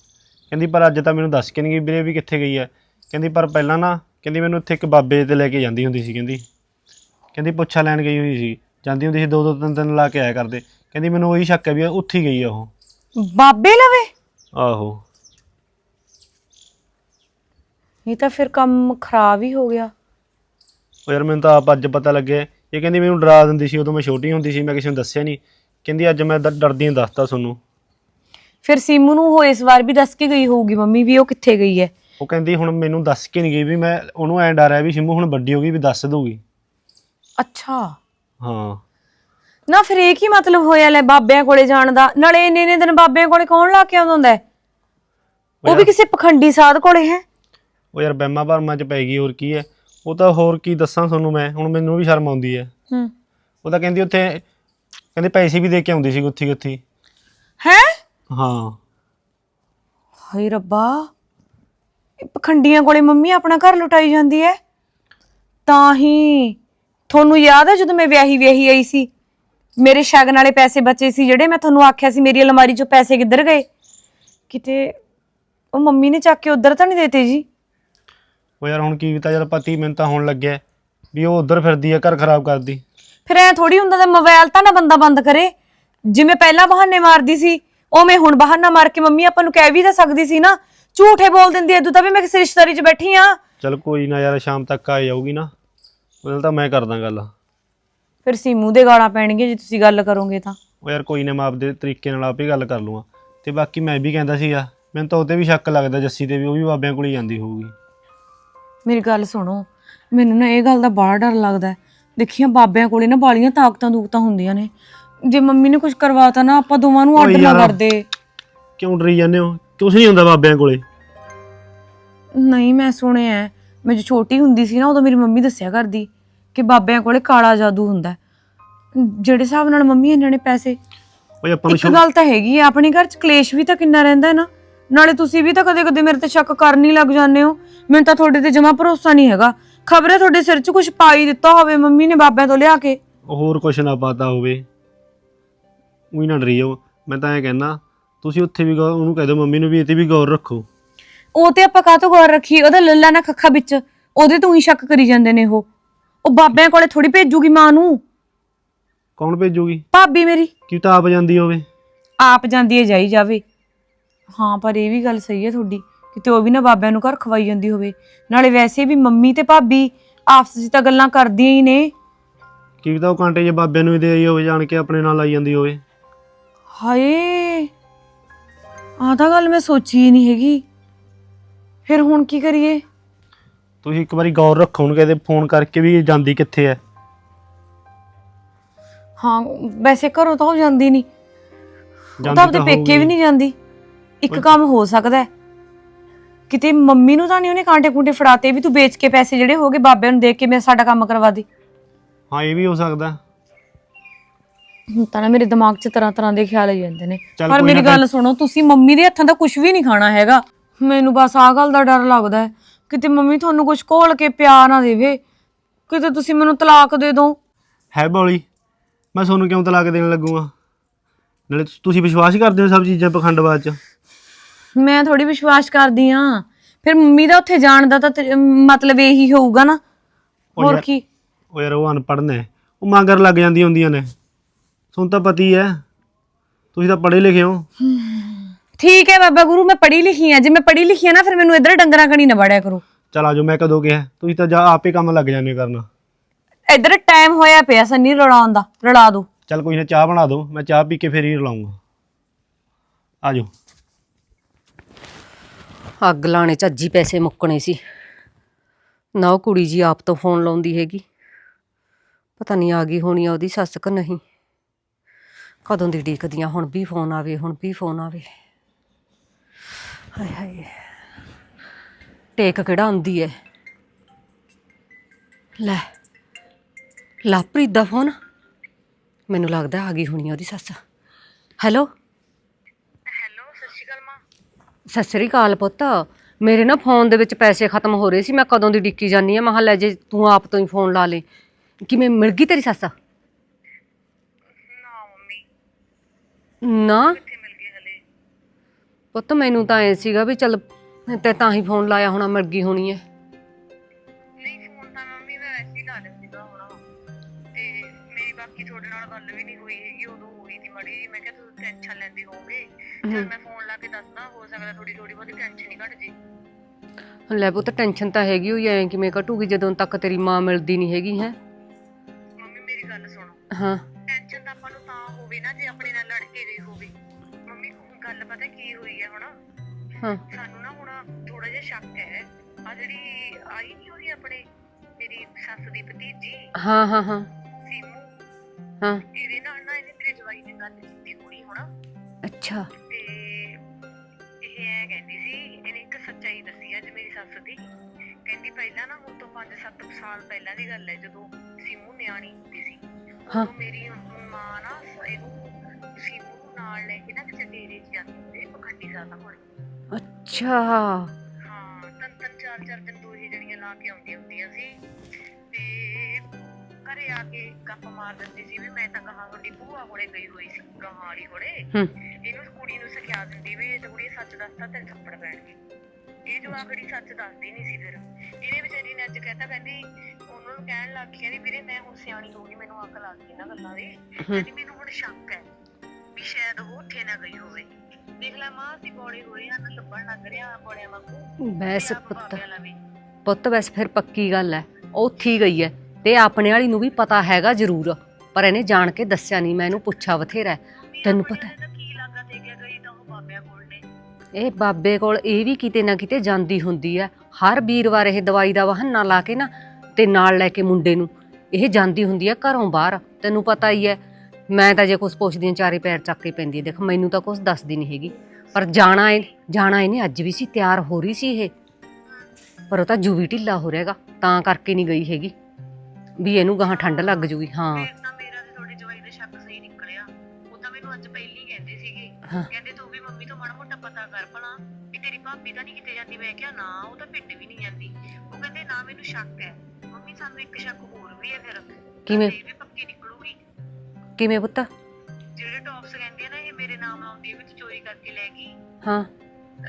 Speaker 3: ਕਹਿੰਦੀ ਪਰ ਅੱਜ ਤਾਂ ਮੈਨੂੰ ਦੱਸ ਕੇ ਨਹੀਂ ਗਈ ਵੀਰੇ ਵੀ ਕਿੱਥੇ ਗਈ ਹੈ। ਕਹਿੰਦੀ ਪਰ ਪਹਿਲਾਂ ਨਾ ਕਹਿੰਦੀ ਮੈਨੂੰ ਇੱਥੇ ਇੱਕ ਬਾਬੇ ਤੇ ਲੈ ਕੇ ਜਾਂਦੀ ਹੁੰਦੀ ਸੀ ਕਹਿੰਦੀ। ਕਹਿੰਦੀ ਪੁੱਛਾ ਲੈਣ ਗਈ ਹੋਈ ਸੀ। ਜਾਂਦੀ ਹੁੰਦੀ ਸੀ ਦੋ ਦੋ ਤਿੰਨ ਤਿੰਨ ਲਾ ਕੇ ਆਇਆ ਕਰਦੇ। ਕਹਿੰਦੀ ਮੈਨੂੰ ਉਹੀ ਸ਼ੱਕ ਹੈ ਵੀ ਉੱਥੇ ਹੀ ਗਈ ਆ ਉਹ।
Speaker 4: ਬਾਬੇ ਲਵੇ?
Speaker 3: ਆਹੋ।
Speaker 4: ਇਹ ਤਾਂ ਫਿਰ ਕੰਮ ਖਰਾਬ ਹੀ ਹੋ ਗਿਆ।
Speaker 3: ਉਹ ਯਾਰ ਮੈਨੂੰ ਤਾਂ ਆਪ ਅੱਜ ਪਤਾ ਲੱਗਿਆ। ਇਹ ਕਹਿੰਦੀ ਮੈਨੂੰ ਡਰਾ ਦਿੰਦੀ ਸੀ ਉਦੋਂ ਮੈਂ ਛੋਟੀ ਹੁੰਦੀ ਸੀ ਮੈਂ ਕਿਸੇ ਨੂੰ ਦੱਸਿਆ ਨਹੀਂ। ਕਹਿੰਦੀ ਅੱਜ ਮੈਂ ਡਰਦੀ ਹਾਂ ਦੱਸਤਾ ਤੁਹਾਨੂੰ।
Speaker 4: ਫਿਰ ਸੀਮੂ ਨੂੰ ਉਹ ਇਸ ਵਾਰ ਵੀ ਦੱਸ ਕੇ ਗਈ ਹੋਊਗੀ ਮੰਮੀ ਵੀ ਉਹ ਕਿੱਥੇ ਗਈ ਹੈ।
Speaker 3: ਉਹ ਕਹਿੰਦੀ ਹੁਣ ਮੈਨੂੰ ਦੱਸ ਕੇ ਨਹੀਂ ਗਈ ਵੀ ਮੈਂ ਉਹਨੂੰ ਐਂ ਡਰ ਹੈ ਵੀ ਸਿੰਮੂ ਹੁਣ ਵੱਡੀ ਹੋ ਗਈ ਵੀ ਦੱਸ ਦਊਗੀ।
Speaker 4: ਅੱਛਾ।
Speaker 3: ਹਾਂ।
Speaker 4: ਨਾ ਫਿਰ ਇਹ ਕੀ ਮਤਲਬ ਹੋਇਆ ਲੈ ਬਾਬਿਆਂ ਕੋਲੇ ਜਾਣ ਦਾ? ਨਾਲੇ ਇੰਨੇ ਇੰਨੇ ਦਿਨ ਬਾਬਿਆਂ ਕੋਲੇ ਕੌਣ ਲਾ ਕੇ ਆਉਂਦਾ ਹੁੰਦਾ ਹੈ? ਉਹ ਵੀ ਕਿਸੇ ਪਖੰਡੀ ਸਾਧ ਕੋਲੇ ਹੈ?
Speaker 3: ਉਹ ਯਾਰ ਬਹਿਮਾ ਭਰਮਾਂ ਚ ਪੈ ਗਈ ਹੋਰ ਕੀ ਹੈ? ਉਹ ਤਾਂ ਹੋਰ ਕੀ ਦੱਸਾਂ ਤੁਹਾਨੂੰ ਮੈਂ? ਹੁਣ ਮੈਨੂੰ ਵੀ ਸ਼ਰਮ ਆਉਂਦੀ ਹੈ।
Speaker 4: ਹੂੰ।
Speaker 3: ਉਹ ਤਾਂ ਕਹਿੰਦੀ ਉੱਥੇ ਕਹਿੰਦੇ ਪੈਸੇ ਵੀ ਦੇ ਕੇ ਆਉਂਦੀ ਸੀ ਗੁੱਥੀ ਗੁੱਥੀ
Speaker 4: ਹੈ?
Speaker 3: ਹਾਂ।
Speaker 4: ਹਾਏ ਰੱਬਾ। ਇਹ ਪਖੰਡੀਆਂ ਕੋਲੇ ਮੰਮੀ ਆਪਣਾ ਘਰ ਲੁਟਾਈ ਜਾਂਦੀ ਹੈ? ਤਾਂ ਹੀ ਤੁਹਾਨੂੰ ਯਾਦ ਹੈ ਜਦੋਂ ਮੈਂ ਵਿਆਹੀ ਵਿਆਹੀ ਆਈ ਸੀ? ਮੇਰੇ ਸ਼ਗਨ ਵਾਲੇ ਪੈਸੇ ਬਚੇ ਸੀ ਜਿਹੜੇ ਮੈਂ ਤੁਹਾਨੂੰ ਆਖਿਆ ਸੀ ਮੇਰੀ ਅਲਮਾਰੀ 'ਚੋਂ ਪੈਸੇ ਕਿੱਧਰ ਗਏ? ਕਿਤੇ ਉਹ ਮੰਮੀ ਨੇ ਚੱਕ ਕੇ ਉਧਰ ਤਾਂ ਨਹੀਂ ਦੇਤੇ ਜੀ?
Speaker 3: ਉਹ ਯਾਰ ਹੁਣ ਕੀ ਪਤਾ ਜਦ ਪਤੀ ਮੈਨੂੰ ਤਾਂ ਹੋਣ ਲੱਗਿਆ ਵੀ ਉਹ ਉਧਰ ਫਿਰਦੀ ਹੈ ਘਰ ਖਰਾਬ ਕਰਦੀ।
Speaker 4: ਫਿਰ ਐ ਥੋੜੀ ਹੁੰਦਾ ਤਾਂ ਮੋਬਾਈਲ ਤਾਂ ਨਾ ਬੰਦਾ ਬੰਦ ਕਰੇ। ਜਿਵੇਂ ਪਹਿਲਾਂ ਬਹਾਨੇ ਮਾਰਦੀ ਸੀ ਉਵੇਂ ਹੁਣ ਬਹਾਨਾ ਮਾਰ ਕੇ ਮੰਮੀ ਆਪਾਂ ਨੂੰ ਕਹਿ ਵੀ ਤਾਂ ਸਕਦੀ ਸੀ ਨਾ। ਝੂਠੇ ਬੋਲ ਦਿੰਦੀ ਐ ਤੂੰ ਤਾਂ ਵੀ ਮੈਂ ਕਿਸੇ ਰਿਸ਼ਤੇਦਾਰੀ 'ਚ ਬੈਠੀ ਆ
Speaker 3: ਚਲ ਕੋਈ ਨਾ ਯਾਰ ਸ਼ਾਮ ਤੱਕ ਆ ਜਾਊਗੀ ਨਾ। ਉਹਦੇ ਨਾਲ ਤਾਂ ਮੈਂ ਕਰਦਾ ਗੱਲ।
Speaker 4: ਫਿਰ ਸੀਮੂ ਦੇ ਗਾਲਾਂ ਪੈਣਗੀਆਂ ਜੇ ਤੁਸੀਂ ਗੱਲ ਕਰੋਗੇ ਤਾਂ।
Speaker 3: ਉਹ ਯਾਰ ਕੋਈ ਨਾ ਮੈਂ ਆਪਦੇ ਤਰੀਕੇ ਨਾਲ ਆਪੇ ਗੱਲ ਕਰ ਲੂੰਗਾ। ਤੇ ਬਾਕੀ ਮੈਂ ਵੀ ਕਹਿੰਦਾ ਸੀਗਾ ਮੈਨੂੰ ਤਾਂ ਉਹਤੇ ਵੀ ਸ਼ੱਕ ਲੱਗਦਾ ਜੱਸੀ ਤੇ ਵੀ ਉਹ ਵੀ ਬਾਬਿਆਂ ਕੋਲ ਹੀ ਜਾਂਦੀ ਹੋਊਗੀ।
Speaker 4: ਮੇਰੀ ਗੱਲ ਸੁਣੋ ਮੈਨੂੰ ਨਾ ਇਹ ਗੱਲ ਦਾ ਬੜਾ ਡਰ ਲੱਗਦਾ ਹੈ। ਦੇਖੀਆਂ ਬਾਬਿਆਂ ਕੋਲੇ ਨਾ ਬਾਲੀਆਂ ਤਾਕਤਾਂ ਦੂਕਤਾਂ ਹੁੰਦੀਆਂ ਨੇ। ਜੇ ਮੰਮੀ ਨੇ ਕੁਝ ਕਰਵਾਤਾ ਨਾ ਆਪਾਂ ਦੋਵਾਂ ਨੂੰ ਅੱਡ
Speaker 3: ਓਏ
Speaker 4: ਨਾ
Speaker 3: ਯਾਰ।
Speaker 4: ਕਰਦੇ।
Speaker 3: ਕਿਉਂ ਡਰੀ ਜਾਂਦੇ ਹੋ? ਕੁਛ ਨਹੀਂ ਹੁੰਦਾ ਬਾਬਿਆਂ ਕੋਲੇ।
Speaker 4: ਨਹੀਂ ਮੈਂ ਸੁਣਿਆ ਹੈ। ਮੈਂ ਜੋ ਛੋਟੀ ਹੁੰਦੀ ਸੀ ਨਾ ਉਦੋਂ ਮੇਰੀ ਮੰਮੀ ਦੱਸਿਆ ਕਰਦੀ। ਕਿ ਬਾਬਿਆਂ ਕੋਲੇ ਕਾਲਾ ਜਾਦੂ ਹੁੰਦਾ ਹੈ। ਜਿਹੜੇ ਹਿਸਾਬ ਨਾਲ ਮੰਮੀ ਇਹਨਾਂ ਨੇ ਪੈਸੇ।
Speaker 3: ਓਏ ਆਪਾਂ ਨੂੰ
Speaker 4: ਇੱਕ ਗੱਲ ਤਾਂ ਹੈਗੀ ਆ ਆਪਣੇ ਘਰ ਚ ਕਲੇਸ਼ ਵੀ ਤਾਂ ਕਿੰਨਾ ਰਹਿੰਦਾ ਹੈ ਨਾ। ਨਾਲੇ ਤੁਸੀਂ ਵੀ ਤਾਂ ਕਦੇ-ਕਦੇ ਮੇਰੇ ਤੇ ਸ਼ੱਕ ਕਰਨ ਹੀ ਲੱਗ ਜਾਂਦੇ ਹੋ। ਮੈਨੂੰ ਤਾਂ ਤੁਹਾਡੇ ਤੇ ਜਮਾ ਭਰੋਸਾ ਨਹੀਂ ਹੈਗਾ। ਖਬਰੇ ਤੁਹਾਡੇ ਸਿਰ 'ਚ ਕੁਝ ਪਾਈ ਦਿੱਤਾ ਹੋਵੇ ਮੰਮੀ ਨੇ ਬਾਬਿਆਂ ਤੋਂ ਲਿਆ ਕੇ।
Speaker 3: ਹੋਰ ਕੁਛ ਨਾ ਪਤਾ ਹੋਵੇ। ਉਹੀ ਨਾ ਡਰੀਓ। ਮੈਂ ਤਾਂ ਐਂ ਕਹਿੰਦਾ ਤੁਸੀਂ ਉੱਥੇ ਵੀ ਗੌਰ- ਉਹਨੂੰ ਕਹਿ ਦਿਓ ਮੰਮੀ ਨੂੰ ਵੀ ਇਹ ਤੇ ਵੀ ਗੌਰ ਰੱਖੋ।
Speaker 4: ਉਹ ਤੇ ਆਪਾਂ ਕਾਹਤੋਂ ਗੌਰ ਰੱਖੀ? ਉਹਦਾ ਲੱਲਾ ਨਾ ਖੱਖਾ ਵਿੱਚ। ਉਹਦੇ ਤੋਂ ਹੀ ਸ਼ੱਕ ਕਰੀ ਜਾਂਦੇ ਨੇ ਉਹ। ਉਹ ਬਾਬਿਆਂ ਕੋਲੇ ਥੋੜੀ ਭੇਜੂਗੀ ਮਾਂ ਨੂੰ।
Speaker 3: ਕੌਣ ਭੇਜੂਗੀ?
Speaker 4: ਭਾਬੀ ਮੇਰੀ।
Speaker 3: ਕੀ ਤਾਂ ਆਪ ਜਾਂਦੀ ਹੋਵੇ।
Speaker 4: ਆਪ ਜਾਂਦੀ ਹੈ ਜਾਈ ਜਾਵੇ। ਹਾਂ ਪਰ ਇਹ ਵੀ ਗੱਲ ਸਹੀ ਹੈ ਤੁਹਾਡੀ। ਕਿਤੇ ਉਹ ਵੀ ਨਾ ਬਾਬਿਆਂ ਨੂੰ ਘਰ ਖਵਾਈ ਜਾਂਦੀ ਹੋਵੇ। ਨਾਲੇ ਵੈਸੇ ਵੀ ਮੰਮੀ ਤੇ ਭਾਬੀ ਆਪਸ ਵਿੱਚ ਤਾਂ ਗੱਲਾਂ ਕਰਦੀਆਂ ਹੀ ਨੇ।
Speaker 3: ਕੀ ਤਾਂ ਉਹ ਕਾਂਟੇ ਜੇ ਬਾਬਿਆਂ ਨੂੰ ਹੀ ਦੇ ਆਈ ਹੋਵੇ ਜਾਣ ਕੇ ਆਪਣੇ ਨਾਲ ਆਈ ਜਾਂਦੀ ਹੋਵੇ।
Speaker 4: ਹਾਏ ਆਹ ਤਾਂ ਗੱਲ ਮੈਂ ਸੋਚੀ ਹੀ ਨਹੀਂ ਹੈਗੀ। ਫਿਰ ਹੁਣ ਕੀ ਕਰੀਏ?
Speaker 3: ਤੁਸੀਂ ਇੱਕ ਵਾਰੀ ਗੌਰ ਰੱਖੋ ਉਹਨੂੰ ਕਹਦੇ ਫੋਨ ਕਰਕੇ ਵੀ ਜਾਂਦੀ ਕਿੱਥੇ ਹੈ
Speaker 4: ਹਾਂ ਵੈਸੇ ਘਰੋਂ ਤਾਂ ਉਹ ਜਾਂਦੀ ਨਹੀਂ ਉਹ
Speaker 3: ਜਾਂਦੀ
Speaker 4: ਤਾਂ ਆਪਦੇ ਪੇਕੇ ਵੀ। ਨਹੀਂ ਜਾਂਦੀ। ਇੱਕ ਕੰਮ ਹੋ ਸਕਦਾ ਹੈ ਕਿਤੇ ਮੰਮੀ ਨੂੰ ਤਾਂ ਨਹੀਂ ਉਹਨੇ ਕਾਂਟੇ ਕੁੰਟੇ ਫੜਾਤੇ ਵੀ ਤੂੰ ਵੇਚ ਕੇ ਪੈਸੇ ਜਿਹੜੇ ਹੋਗੇ ਬਾਬੇ ਨੂੰ ਦੇ ਕੇ ਮੈਂ ਸਾਡਾ ਕੰਮ ਕਰਵਾ ਦੇ।
Speaker 3: ਹਾਂ ਇਹ ਵੀ ਹੋ ਸਕਦਾ।
Speaker 4: ਹੁਣ ਤਾਂ ਨਾ ਮੇਰੇ ਦਿਮਾਗ 'ਚ ਤਰ੍ਹਾਂ ਤਰ੍ਹਾਂ ਦੇ ਖਿਆਲ ਆਈ ਜਾਂਦੇ ਨੇ।
Speaker 3: ਚੱਲ
Speaker 4: ਪਰ
Speaker 3: ਕੋਈ
Speaker 4: ਮੇਰੀ
Speaker 3: ਨਾ
Speaker 4: ਗੱਲ ਸੁਣੋ ਤੁਸੀਂ ਮੰਮੀ ਦੇ ਹੱਥਾਂ ਦਾ ਕੁਝ ਵੀ ਨਹੀਂ ਖਾਣਾ ਹੈਗਾ। ਮੈਨੂੰ ਬਸ ਆਹ ਗੱਲ ਦਾ ਡਰ ਲੱਗਦਾ ਹੈ ਕਿਤੇ ਮੰਮੀ ਤੁਹਾਨੂੰ ਕੁਝ ਘੋਲ ਕੇ ਪਿਆ ਨਾ ਦੇਵੇ ਕਿਤੇ ਤੁਸੀਂ ਮੈਨੂੰ ਤਲਾਕ ਦੇ ਦਿਓ।
Speaker 3: ਹੈ ਬੋਲੀ ਮੈਂ ਤੁਹਾਨੂੰ ਕਿਉਂ ਤਲਾਕ ਦੇਣ ਲੱਗੂਗਾ ਨਾਲੇ ਤੁਸੀਂ ਵਿਸ਼ਵਾਸ ਕਰਦੇ ਹੋ ਸਭ ਚੀਜ਼ਾਂ ਪਖੰਡਵਾਦ ਚ?
Speaker 4: ਮੈਂ ਥੋੜੀ ਵਿਸ਼ਵਾਸ ਕਰਦੀ ਆ ਫਿਰ ਮੰਮੀ ਦਾ ਉੱਥੇ ਜਾਣ ਦਾ ਤਾਂ ਤੇ- ਮਤਲਬ ਇਹੀ ਹੋਊਗਾ ਨਾ। ਹੋਰ
Speaker 3: ਯਾਰ-
Speaker 4: ਕੀ?
Speaker 3: ਉਹ ਯਾਰ ਉਹ ਅਨਪੜ੍ਹ ਨੇ। ਉਹ ਮੰਗਰ ਲੱਗ ਜਾਂਦੀਆਂ ਹੁੰਦੀਆਂ ਨੇ। ਤੁਹਾਨੂੰ ਤਾਂ ਪਤੀ ਹੈ। ਤੁਸੀਂ ਤਾਂ ਪੜ੍ਹੇ ਲਿਖੇ ਹੋ।
Speaker 4: ਠੀਕ ਹੈ ਬਾਬਾ ਗੁਰੂ ਮੈਂ ਪੜ੍ਹੀ ਲਿਖੀ ਆ ਜੇ ਮੈਂ ਪੜ੍ਹੀ ਲਿਖੀ ਆ ਨਾ ਫਿਰ ਮੈਨੂੰ ਇੱਧਰ ਡੰਗਰਾਂ ਕਣੀ ਨਾ ਵੜਿਆ ਕਰੋ।
Speaker 3: ਚਲ ਆਜੋ ਮੈਂ ਕਦੋਂ ਕਿਹਾ ਤੁਸੀਂ ਤਾਂ ਜਾ ਆਪੇ ਕੰਮ ਲੱਗ ਜਾਂਦੇ ਹੋ ਕਰਨਾ।
Speaker 4: ਇੱਧਰ ਟਾਈਮ ਹੋਇਆ ਪਿਆ ਸੰਨੀ ਰਲਾਉਣ ਦਾ। ਰਲਾ ਦੋ।
Speaker 3: ਚਲ ਕੋਈ ਨਾ ਚਾਹ ਬਣਾ ਦਿਓ ਮੈਂ ਚਾਹ ਪੀ ਕੇ ਫੇਰ ਹੀ ਰਲਾਉਂਗਾ। ਆਜੋ
Speaker 2: ਅੱਗ ਲਾਣੇ ਚ ਅੱਜੀ ਪੈਸੇ ਮੁੱਕਣੇ ਸੀ। ਨਾ ਉਹ ਕੁੜੀ ਜੀ ਆਪ ਤੋਂ ਫੋਨ ਲਾਉਂਦੀ ਹੈਗੀ। ਪਤਾ ਨਹੀਂ ਆ ਗਈ ਹੋਣੀ ਆ ਉਹਦੀ ਸੱਸ ਕਿ ਨਹੀਂ। ਕਦੋਂ ਦੀ ਡੀਕਦੀਆਂ ਹੁਣ ਵੀ ਫੋਨ ਆਵੇ ਹੁਣ ਵੀ ਫੋਨ ਆਵੇ। ਹਾਏ ਹਾਏ। ਟੇਕ ਕਿਹੜਾ ਆਉਂਦੀ ਹੈ ਲੈ ਲਾਪ੍ਰੀਤ ਦਾ ਫੋਨ। ਮੈਨੂੰ ਲੱਗਦਾ ਆ ਗਈ ਹੋਣੀ ਆ ਉਹਦੀ ਸੱਸ। ਹੈਲੋ? ਸਤਿ ਸ੍ਰੀ ਅਕਾਲ ਪੁੱਤ। ਮੇਰੇ ਨਾ ਫੋਨ ਦੇ ਵਿੱਚ ਪੈਸੇ ਖਤਮ ਹੋ ਰਹੇ ਸੀ ਮੈਂ ਕਦੋਂ ਦੀ ਡਿੱਕੀ ਜਾਨੀ ਆ? ਮੈਂ ਕਿਹਾ ਲੈ ਜੇ ਤੂੰ ਆਪ ਤੋਂ ਹੀ ਫੋਨ ਲਾ ਲੇ। ਕਿਵੇਂ ਮਿਲ ਗਈ ਤੇਰੀ ਸੱਸ? ਨਾ ਮੰਮੀ। ਨਾ? ਪੁੱਤ ਮੈਨੂੰ ਤਾਂ ਐ ਸੀਗਾ ਵੀ ਚੱਲ ਤੇ ਤਾਂ ਹੀ ਫੋਨ ਲਾਇਆ ਹੋਣਾ ਮਿਲ ਗਈ ਹੋਣੀ ਐ।
Speaker 7: ਨਹੀਂ ਫੋਨ ਤਾਂ ਮੰਮੀ ਮੈਂ ਵੈਸੇ ਹੀ ਲਾ ਲਿਆ ਸੀਗਾ ਹੁਣ। ਤੇ ਮੇਰੀ ਬਾਕੀ ਤੁਹਾਡੇ ਨਾਲ ਗੱਲ ਵੀ ਨਹੀਂ ਹੋਈ ਹੈਗੀ ਉਦੋਂ ਹੋਈ ਸੀ ਮੜੀ ਜਿਹੀ। ਮੈਂ ਕਿਹਾ ਤੁਸੀਂ ਟੈਨਸ਼ਨ ਲੈਂਦੇ ਹੋਵੋਗੇ। ਚਲ ਮੈਂ ਫੋਨ ਲਾ ਕੇ ਦੱਸਦਾ ਹੋ ਸਕਦਾ ਥੋੜੀ ਥੋੜੀ ਬਹੁਤੀ ਟੈਨਸ਼ਨ ਹੀ ਘਟ ਜੇ।
Speaker 2: ਲੈ ਪੁੱਤ ਟੈਨਸ਼ਨ ਤਾਂ ਹੈਗੀ ਹੋਈ ਐ ਕਿਵੇਂ ਘਟੂਗੀ ਜਦੋਂ ਤੱਕ ਤੇਰੀ ਮਾਂ ਮਿਲਦੀ ਨਹੀਂ ਹੈਗੀ ਹੈ।
Speaker 7: ਮੰਮੀ ਮੇਰੀ ਗੱਲ ਸੁਣੋ।
Speaker 2: ਹਾਂ।
Speaker 7: ਪਤਾ ਕੀ ਹੋਈ ਹੈ ਹੁਣ?
Speaker 2: ਹਾਂ।
Speaker 7: ਸਾਨੂੰ ਨਾ ਹੁਣ ਥੋੜਾ ਜਿਹਾ ਸ਼ੱਕ ਹੈ। ਆ ਜਿਹੜੀ ਆਈ ਨਹੀਂ ਹੋਈ ਆਪਣੇ ਮੇਰੀ ਸੱਸ ਦੀ ਭਤੀਜੀ?
Speaker 2: ਹਾਂ ਹਾਂ ਹਾਂ।
Speaker 7: ਸੀਮੂ।
Speaker 2: ਹਾਂ।
Speaker 7: ਇਹਦੇ ਨਾਲ ਨਾ ਇਹਨੇ ਤੇਰੇ ਜਵਾਈ ਦੀ ਗੱਲ ਕੀਤੀ ਹੋਣੀ ਹੁਣ।
Speaker 2: ਅੱਛਾ।
Speaker 7: ਤੇ ਇਹ ਐ ਕਹਿੰਦੀ ਸੀ ਇਹਨੇ ਇੱਕ ਸੱਚਾਈ ਦੱਸੀ ਅੱਜ ਮੇਰੀ ਸੱਸ ਦੀ। ਕਹਿੰਦੀ ਪਹਿਲਾਂ ਨਾ ਹੁਣ ਤੋਂ 5-7 ਸਾਲ ਪਹਿਲਾਂ ਦੀ ਗੱਲ ਹੈ ਜਦੋਂ ਸੀਮੂ ਨਿਆਣੀ ਹੁੰਦੀ ਸੀ।
Speaker 2: ਹਾਂ।
Speaker 7: ਮੇਰੀ ਮਾਂ ਨਾ ਇਹਨੂੰ ਸੀਮੂ ਨਾਲ ਲੈ ਕੇ ਨਾ ਕਿਸੇ ਡੇਰੇ 'ਚ ਜਾਂਦੀ ਹੁੰਦੀ ਪਖੰਡੀ ਸਾਦਾ ਕੋਲ
Speaker 2: ਅੱਛਾ।
Speaker 7: ਹਾਂ ਤਿੰਨ ਤਿੰਨ ਚਾਰ ਚਾਰ ਦਿਨ ਦੋ ਹੀ ਜਣੀਆਂ ਲਾ ਕੇ ਆਉਂਦੀਆਂ ਹੁੰਦੀਆਂ ਸੀ। ਤੇ ਘਰੇ ਆ ਕੇ ਗੱਪ ਮਾਰ ਦਿੰਦੀ ਸੀ ਵੀ ਮੈਂ ਤਾਂ ਕਹਾਂ ਤੁਹਾਡੀ ਭੂਆ ਕੋਲੇ ਗਈ ਹੋਈ ਸੀ ਵਾਲੀ ਕੋਲੇ।
Speaker 2: ਹੂੰ।
Speaker 7: ਇਹਨੂੰ ਕੁੜੀ ਨੂੰ ਸਿਖਾ ਦਿੰਦੀ ਵੀ ਇਹ ਕੁੜੀ ਸੱਚ ਦੱਸਦਾ ਤੇਰੇ ਥੱਪੜ ਪੈਣਗੇ। ਇਹ ਜਵਾਕੜੀ ਸੱਚ ਦੱਸਦੀ ਨਹੀਂ ਸੀ ਫਿਰ। ਇਹਨੇ ਵਿਚਾਰੀ ਨੇ ਅੱਜ ਕਹਿਤਾ ਕਹਿੰਦੀ ਉਹਨਾਂ ਨੂੰ ਕਹਿਣ ਲੱਗ ਗਈ ਕਹਿੰਦੀ ਵੀਰੇ ਮੈਂ ਹੁਣ ਸਿਆਣੀ ਹੋ ਗਈ ਮੈਨੂੰ ਅਕਲ ਆ ਗਈ ਇਹਨਾਂ ਗੱਲਾਂ ਦੀ। ਕਹਿੰਦੀ ਮੈਨੂੰ ਹੁਣ ਸ਼ੱਕ ਹੈ। ਵੀ ਸ਼ਾਇਦ ਉਹ ਉੱਥੇ ਨਾ ਗਈ ਹੋਵੇ। ਦੇਖ ਲੈ ਮਾਂ ਅਸੀਂ ਬੋੜੇ ਹੋਏ ਹਨ ਲੱਭਣ ਲੱਗ ਰਿਹਾ ਬੋੜਿਆਂ ਵਾਂਗੂ।
Speaker 2: ਬੈਸ ਪੁੱਤ। ਪੁੱਤ ਵੈਸੇ ਫਿਰ ਪੱਕੀ ਗੱਲ ਐ। ਉਹ ਉੱਥੇ ਹੀ ਗਈ ਐ ਤੇ ਆਪਣੇ ਵਾਲੀ ਨੂੰ ਵੀ ਪਤਾ ਹੈਗਾ ਜ਼ਰੂਰ। ਪਰ ਇਹਨੇ ਜਾਣ ਕੇ ਦੱਸਿਆ ਨਹੀਂ ਮੈਂ ਇਹਨੂੰ ਪੁੱਛਿਆ ਬਥੇਰਾ ਹੈ। ਤੈਨੂੰ ਪਤਾ ਹੈ।
Speaker 7: ਕੀ ਲੱਗਾ ਤੇ ਗਿਆ ਗਈ ਤਾਂ ਉਹ ਬਾਬਿਆਂ ਕੋਲ ਨੇ।
Speaker 2: ਇਹ ਬਾਬੇ ਕੋਲ ਇਹ ਵੀ ਕਿਤੇ ਨਾ ਕਿਤੇ ਜਾਂਦੀ ਹੁੰਦੀ ਐ। ਹਰ ਵੀਰਵਾਰ ਇਹ ਦਵਾਈ ਦਾ ਬਹਾਨਾ ਲਾ ਕੇ ਨਾ ਤੇ ਨਾਲ ਲੈ ਕੇ ਮੁੰਡੇ ਨੂੰ। ਇਹ ਜਾਂਦੀ ਹੁੰਦੀ ਐ ਘਰੋਂ ਬਾਹਰ। ਤੈਨੂੰ ਪਤਾ ਹੀ ਐ ਮੈਂ ਤਾਂ ਜੇ ਕੁਝ ਪੁੱਛਦੀ ਆਂ ਚਾਰੇ ਪੈਰ ਚੱਕ ਕੇ ਪੈਂਦੀ ਦੇਖ ਮੈਨੂੰ ਤਾਂ ਕੁਝ ਦੱਸਦੀ ਨਹੀਂ ਹੈਗੀ। ਪਰ ਜਾਣਾ ਇਹ ਜਾਣਾ ਇਹਨੇ ਅੱਜ ਵੀ ਸੀ ਤਿਆਰ ਹੋ ਰਹੀ ਸੀ ਇਹ। ਪਰ ਉਹ ਤਾਂ ਜੂਵੀ ਢਿੱਲਾ ਹੋ ਰਿਹਾਗਾ ਤਾਂ ਕਰਕੇ ਨਹੀਂ ਗਈ ਹੈਗੀ। ਵੀ ਇਹਨੂੰ ਗਾਹਾਂ ਠੰਡ ਲੱਗ ਜੂਗੀ ਹਾਂ।
Speaker 7: ਫਿਰ ਤਾਂ ਮੇਰਾ ਤੇ ਤੁਹਾਡੀ ਜਵਾਈ ਦਾ ਸ਼ੱਕ ਸਹੀ ਨਿਕਲਿਆ। ਉਹ ਤਾਂ ਮੈਨੂੰ ਅੱਜ ਪਹਿਲੀ ਕਹਿੰਦੇ ਸੀਗੇ।
Speaker 2: ਹਾਂ।
Speaker 7: ਕਹਿੰਦੇ ਤੂੰ ਵੀ ਮੰਮੀ ਤੋਂ ਮਾੜਾ ਮੋਟਾ ਪਤਾ ਕਰ ਭਲਾ ਵੀ ਤੇਰੀ ਭਾਬੀ ਤਾਂ ਨਹੀਂ ਕਿਤੇ ਜਾਂਦੀ। ਮੈਂ ਕਿਹਾ ਨਾ ਉਹ ਤਾਂ ਪਿੰਡ ਵੀ ਨਹੀਂ ਜਾਂਦੀ। ਉਹ ਕਹਿੰਦੇ ਨਾ ਮੈਨੂੰ ਸ਼ੱਕ ਹੈ। ਮੰਮੀ ਸਾਨੂੰ ਇੱਕ ਸ਼ੱਕ ਹੋਰ ਵੀ ਹੈ ਫਿਰ।
Speaker 2: ਕਿਵੇਂ?
Speaker 7: ਇਹ ਵੀ ਪੱਕੀ ਨਿਕਲੂਗੀ।
Speaker 2: ਕਿਵੇਂ ਪੁੱਤ?
Speaker 7: ਜਿਹੜੇ ਟੌਪਸ ਕਹਿੰਦੇ ਆ ਨਾ ਇਹ ਮੇਰੇ ਨਾਮ ਆਉਂਦੀ ਵਿੱਚ ਚੋਰੀ ਕਰਕੇ ਲੈ ਗਈ।
Speaker 2: ਹਾਂ।